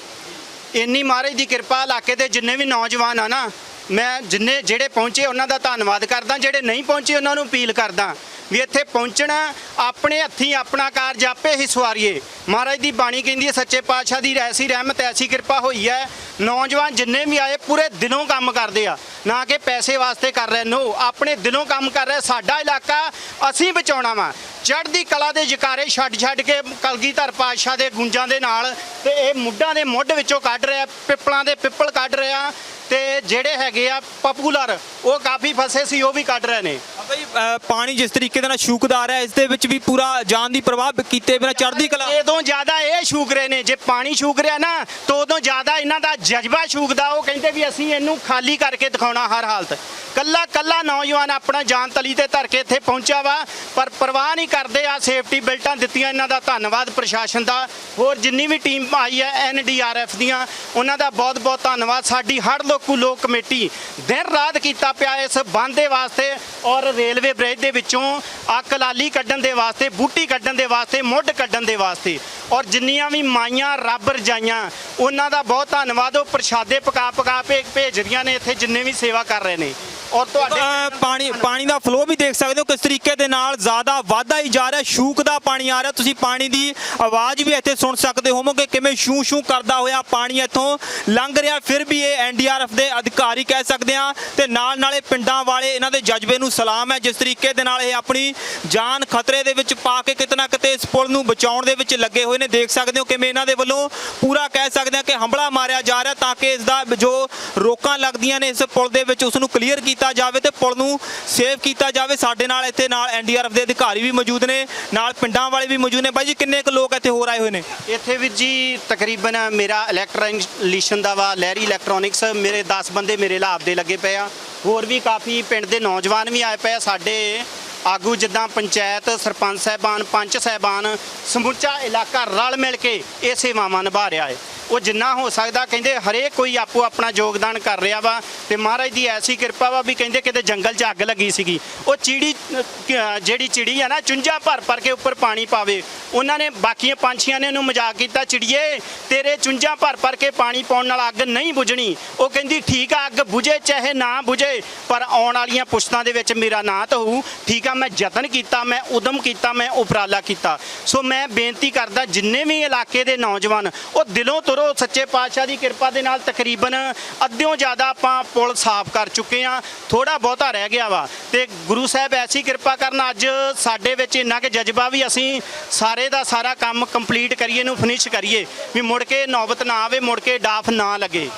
ਇੰਨੀ ਮਹਾਰਾਜ ਦੀ ਕਿਰਪਾ ਇਲਾਕੇ ਦੇ ਜਿੰਨੇ ਵੀ ਨੌਜਵਾਨ ਆ ਨਾ ਮੈਂ ਜਿੰਨੇ ਜਿਹੜੇ ਪਹੁੰਚੇ ਉਹਨਾਂ ਦਾ ਧੰਨਵਾਦ ਕਰਦਾ, ਜਿਹੜੇ ਨਹੀਂ ਪਹੁੰਚੇ ਉਹਨਾਂ ਨੂੰ ਅਪੀਲ ਕਰਦਾ ਵੀ ਇੱਥੇ ਪਹੁੰਚਣਾ, ਆਪਣੇ ਹੱਥੀਂ ਆਪਣਾ ਕਾਰਜ ਆਪੇ ਹੀ ਸਵਾਰੀਏ। ਮਹਾਰਾਜ ਦੀ ਬਾਣੀ ਕਹਿੰਦੀ ਹੈ, ਸੱਚੇ ਪਾਤਸ਼ਾਹ ਦੀ ਐਸੀ ਰਹਿਮਤ, ਐਸੀ ਕਿਰਪਾ ਹੋਈ ਹੈ। ਨੌਜਵਾਨ ਜਿੰਨੇ ਵੀ ਆਏ, ਪੂਰੇ ਦਿਲੋਂ ਕੰਮ ਕਰਦੇ ਆ। ਨਾ ਕਿ ਪੈਸੇ ਵਾਸਤੇ ਕਰ ਰਹੇ, ਨੋ, ਆਪਣੇ ਦਿਲੋਂ ਕੰਮ ਕਰ ਰਹੇ, ਸਾਡਾ ਇਲਾਕਾ ਅਸੀਂ ਬਚਾਉਣਾ ਵਾ। ਚੜ੍ਹਦੀ ਕਲਾ ਦੇ ਜਕਾਰੇ ਛੱਡ ਛੱਡ ਕੇ ਕਲਗੀਧਰ ਪਾਤਸ਼ਾਹ ਦੇ ਗੁੰਜਾਂ ਦੇ ਨਾਲ ਤੇ ਇਹ ਮੁੱਢਾਂ ਦੇ ਮੁੱਢ ਵਿੱਚੋਂ ਕੱਢ ਰਿਹਾ, ਪਿੱਪਲਾਂ ਦੇ ਪਿੱਪਲ ਕੱਢ ਰਿਹਾ। ਤੇ ਜਿਹੜੇ ਹੈਗੇ ਆ ਪਪੂਲਰ ਉਹ ਕਾਫੀ ਫਸੇ ਸੀ ਉਹ ਵੀ ਕੱਢ ਰਹੇ ਨੇ। ਬਈ ਪਾਣੀ ਜਿਸ ਤਰੀਕੇ ਦੇ ਨਾਲ ਸ਼ੂਕਦਾ ਰਿਹਾ ਇਸ ਦੇ ਵਿੱਚ ਵੀ ਪੂਰਾ ਜਾਨ ਦੀ ਪ੍ਰਵਾਹ ਕੀਤੇ ਬਿਨਾਂ ਚੜ੍ਹਦੀ ਕਲਾ। ਉਦੋਂ ਜ਼ਿਆਦਾ ਇਹ ਸ਼ੂਕ ਰਹੇ ਨੇ ਜੇ ਪਾਣੀ ਸ਼ੂਕ ਰਿਹਾ ਨਾ ਤਾਂ ਉਦੋਂ ਜ਼ਿਆਦਾ ਇਹਨਾਂ ਦਾ ਜਜ਼ਬਾ ਸ਼ੂਕਦਾ ਉਹ ਕਹਿੰਦੇ ਵੀ ਅਸੀਂ ਇਹਨੂੰ ਖਾਲੀ ਕਰਕੇ ਦਿਖਾਉਣਾ ਹਰ ਹਾਲਤ। ਕੱਲਾ ਕੱਲਾ ਨੌਜਵਾਨ ਆਪਣਾ ਜਾਨ ਤਲੀ ਤੇ ਧਰ ਕੇ ਇੱਥੇ ਪਹੁੰਚਿਆ ਵਾ ਪਰ ਪਰਵਾਹ ਨਹੀਂ ਕਰਦੇ ਆ ਸੇਫਟੀ ਬੈਲਟਾਂ ਦਿੱਤੀਆਂ ਇਹਨਾਂ ਦਾ ਧੰਨਵਾਦ ਪ੍ਰਸ਼ਾਸਨ ਦਾ। ਹੋਰ ਜਿੰਨੀ ਵੀ ਟੀਮ ਆਈ ਹੈ ਐਨਡੀਆਰਐਫ ਦੀਆਂ ਉਹਨਾਂ ਦਾ ਬਹੁਤ ਬਹੁਤ ਧੰਨਵਾਦ। ਸਾਡੀ ਹੜ ਲੋਕੂ ਲੋਕ ਕਮੇਟੀ ਦਿਨ ਰਾਤ ਕੀਤਾ ਪਿਆ ਇਸ ਬੰਦ ਦੇ ਵਾਸਤੇ ਔਰ ਰੇਲਵੇ ਬ੍ਰਿਜ ਦੇ ਵਿੱਚੋਂ ਅੱਕ ਲਾਲੀ ਕੱਢਣ ਦੇ ਵਾਸਤੇ, ਬੂਟੀ ਕੱਢਣ ਦੇ ਵਾਸਤੇ, ਮੁੱਢ ਕੱਢਣ ਦੇ ਵਾਸਤੇ। ਔਰ ਜਿੰਨੀਆਂ ਵੀ ਮਾਈਆਂ ਰੱਬ ਰਜਾਈਆਂ, ਉਹਨਾਂ ਦਾ ਬਹੁਤ ਧੰਨਵਾਦ। ਉਹ ਪ੍ਰਸ਼ਾਦੇ ਪਕਾ ਪਕਾ ਭੇ- ਰਹੀਆਂ ਨੇ, ਇੱਥੇ ਜਿੰਨੇ ਵੀ ਸੇਵਾ ਕਰ ਰਹੇ ਨੇ। ਔਰ ਤੁਹਾਡੇ ਪਾਣੀ ਪਾਣੀ ਦਾ ਫਲੋ ਵੀ ਦੇਖ ਸਕਦੇ ਹੋ ਕਿਸ ਤਰੀਕੇ ਦੇ ਨਾਲ ਜ਼ਿਆਦਾ ਵਾਧਾ ਹੀ ਜਾ ਰਿਹਾ, ਸ਼ੂਕ ਦਾ ਪਾਣੀ ਆ ਰਿਹਾ। ਤੁਸੀਂ ਪਾਣੀ ਦੀ ਆਵਾਜ਼ ਵੀ ਇੱਥੇ ਸੁਣ ਸਕਦੇ ਹੋਵੋਗੇ ਕਿਵੇਂ ਸ਼ੂ ਸ਼ੂ ਕਰਦਾ ਹੋਇਆ ਪਾਣੀ ਇੱਥੋਂ ਲੰਘ ਰਿਹਾ। ਫਿਰ ਵੀ ਇਹ ਐਨਡੀਆਰਐਫ ਦੇ ਅਧਿਕਾਰੀ ਕਹਿ ਸਕਦੇ ਆ ਤੇ ਨਾਲ ਨਾਲੇ ਪਿੰਡਾਂ ਵਾਲੇ ਇਹਨਾਂ ਦੇ ਜਜ਼ਬੇ ਨੂੰ ਸਲਾਮ ਹੈ। ਜਿਸ ਤਰੀਕੇ ਦੇ ਨਾਲ ਇਹ ਆਪਣੀ ਜਾਨ ਖਤਰੇ ਦੇ ਵਿੱਚ ਪਾ ਕੇ ਕਿਤਨਾ ਕਿਤੇ ਇਸ ਪੁਲ ਨੂੰ ਬਚਾਉਣ ਦੇ ਵਿੱਚ ਲੱਗੇ ਹੋਏ ਨੇ। ਦੇਖ ਸਕਦੇ ਹੋ ਕਿਵੇਂ ਇਹਨਾਂ ਦੇ ਵੱਲੋਂ ਪੂਰਾ ਕਹਿ ਸਕਦੇ ਆ ਕਿ ਹੰਬਲਾ ਮਾਰਿਆ ਜਾ ਰਿਹਾ ਤਾਂ ਕਿ ਇਸ ਦਾ ਜੋ ਰੋਕਾਂ ਲੱਗਦੀਆਂ ਨੇ ਇਸ ਪੁਲ ਦੇ ਵਿੱਚ, ਉਸ ਨੂੰ ਕਲੀਅਰ ਕੀਤਾ ਕੀਤਾ ਜਾਵੇ ਤੇ ਪੁਲ ਨੂੰ ਸੇਵ ਕੀਤਾ ਜਾਵੇ। ਸਾਡੇ ਨਾਲ ਇੱਥੇ ਨਾਲ ਐਨਡੀਆਰਐਫ ਦੇ ਅਧਿਕਾਰੀ ਵੀ ਮੌਜੂਦ ਨੇ, ਨਾਲ ਪਿੰਡਾਂ ਵਾਲੇ ਵੀ ਮੌਜੂਦ ਨੇ। ਬਾਈ ਜੀ, ਕਿੰਨੇ ਕੁ ਲੋਕ ਇੱਥੇ ਹੋਰ ਆਏ ਹੋਏ ਨੇ? ਇੱਥੇ ਵੀ ਜੀ, ਤਕਰੀਬਨ ਮੇਰਾ ਇਲੈਕਟ੍ਰੋਨਿਕਸ ਦਾ ਵਾ, ਲਹਿਰੀ ਇਲੈਕਟ੍ਰੋਨਿਕਸ ਮੇਰੇ 10 ਬੰਦੇ ਮੇਰੇ ਲਾਭ ਦੇ ਲੱਗੇ ਪਏ ਆ। ਹੋਰ ਵੀ ਕਾਫੀ ਪਿੰਡ ਦੇ ਨੌਜਵਾਨ ਵੀ ਆਏ ਪਏ ਆ। ਸਾਡੇ ਆਗੂ ਜਿੱਦਾਂ ਪੰਚਾਇਤ ਸਰਪੰਚ ਸਾਹਿਬਾਨ, ਪੰਚ ਸਾਹਿਬਾਨ, ਸਮੁੱਚਾ ਇਲਾਕਾ ਰਲ ਮਿਲ ਕੇ ਇਹ ਸੇਵਾਵਾਂ ਨਿਭਾ ਰਿਹਾ ਹੈ। ਉਹ ਜਿੰਨਾ ਹੋ ਸਕਦਾ ਕਹਿੰਦੇ ਹਰੇਕ ਕੋਈ ਆਪੋ ਆਪਣਾ ਯੋਗਦਾਨ ਕਰ ਰਿਹਾ ਵਾ ਤੇ ਮਹਾਰਾਜ ਦੀ ਐਸੀ ਕਿਰਪਾ ਵਾ ਵੀ ਕਹਿੰਦੇ ਕਿਤੇ ਜੰਗਲ 'ਚ ਅੱਗ ਲੱਗੀ ਸੀਗੀ। ਉਹ ਚਿੜੀ ਅਹ, ਜਿਹੜੀ ਚਿੜੀ ਆ ਨਾ ਚੁੰਝਾ ਭਰ ਭਰ ਕੇ ਉੱਪਰ ਪਾਣੀ ਪਾਵੇ ਉਹਨਾਂ ਨੇ ਬਾਕੀਆਂ ਪੰਛੀਆਂ ਨੇ ਉਹਨੂੰ ਮਜ਼ਾਕ ਕੀਤਾ ਚਿੜੀਏ ਤੇਰੇ ਚੁੰਝਾਂ ਭਰ ਭਰ ਕੇ ਪਾਣੀ ਪਾਉਣ ਨਾਲ ਅੱਗ ਨਹੀਂ ਬੁਝਣੀ। ਉਹ ਕਹਿੰਦੀ ਠੀਕ ਆ ਅੱਗ ਬੁਝੇ ਚਾਹੇ ਨਾ ਬੁਝੇ ਪਰ ਆਉਣ ਵਾਲੀਆਂ ਪੁਸ਼ਤਾਂ ਦੇ ਵਿੱਚ ਮੇਰਾ ਨਾਂ ਤਾਂ ਹੋਊ। ਠੀਕ ਆ ਮੈਂ ਯਤਨ ਕੀਤਾ ਮੈਂ ਉਦਮ ਕੀਤਾ ਮੈਂ ਉਪਰਾਲਾ ਕੀਤਾ। ਸੋ ਮੈਂ ਬੇਨਤੀ ਕਰਦਾ ਜਿੰਨੇ ਵੀ ਇਲਾਕੇ ਦੇ ਨੌਜਵਾਨ ਉਹ ਦਿਲੋਂ ਤੁਰੋ ਸੱਚੇ ਪਾਤਸ਼ਾਹ ਦੀ ਕਿਰਪਾ ਦੇ ਨਾਲ ਤਕਰੀਬਨ ਅੱਧਿਓਂ ਜ਼ਿਆਦਾ ਆਪਾਂ ਪੁਲ ਸਾਫ਼ ਕਰ ਚੁੱਕੇ ਆ ਥੋੜਾ ਬਹੁਤਾ ਰਹਿ ਗਿਆ ਵਾ। ਤੇ ਗੁਰੂ ਸਾਹਿਬ ਐਸੀ ਕਿਰਪਾ ਕਰਨ ਅੱਜ ਸਾਡੇ ਵਿੱਚ ਇੰਨਾ ਕਿ ਜਜ਼ਬਾ ਵੀ ਅਸੀਂ ਸਾਰੇ ਦਾ ਸਾਰਾ ਕੰਮ ਕੰਪਲੀਟ ਕਰੀਏ ਨੂੰ ਫਿਨਿਸ਼ ਕਰੀਏ। ਵੀ ਮੁੜ ਕੇ ਨੌਬਤ ਨਾ ਆਵੇ, ਮੁੜ ਕੇ ਡਾਫ ਨਾ ਲੱਗੇ।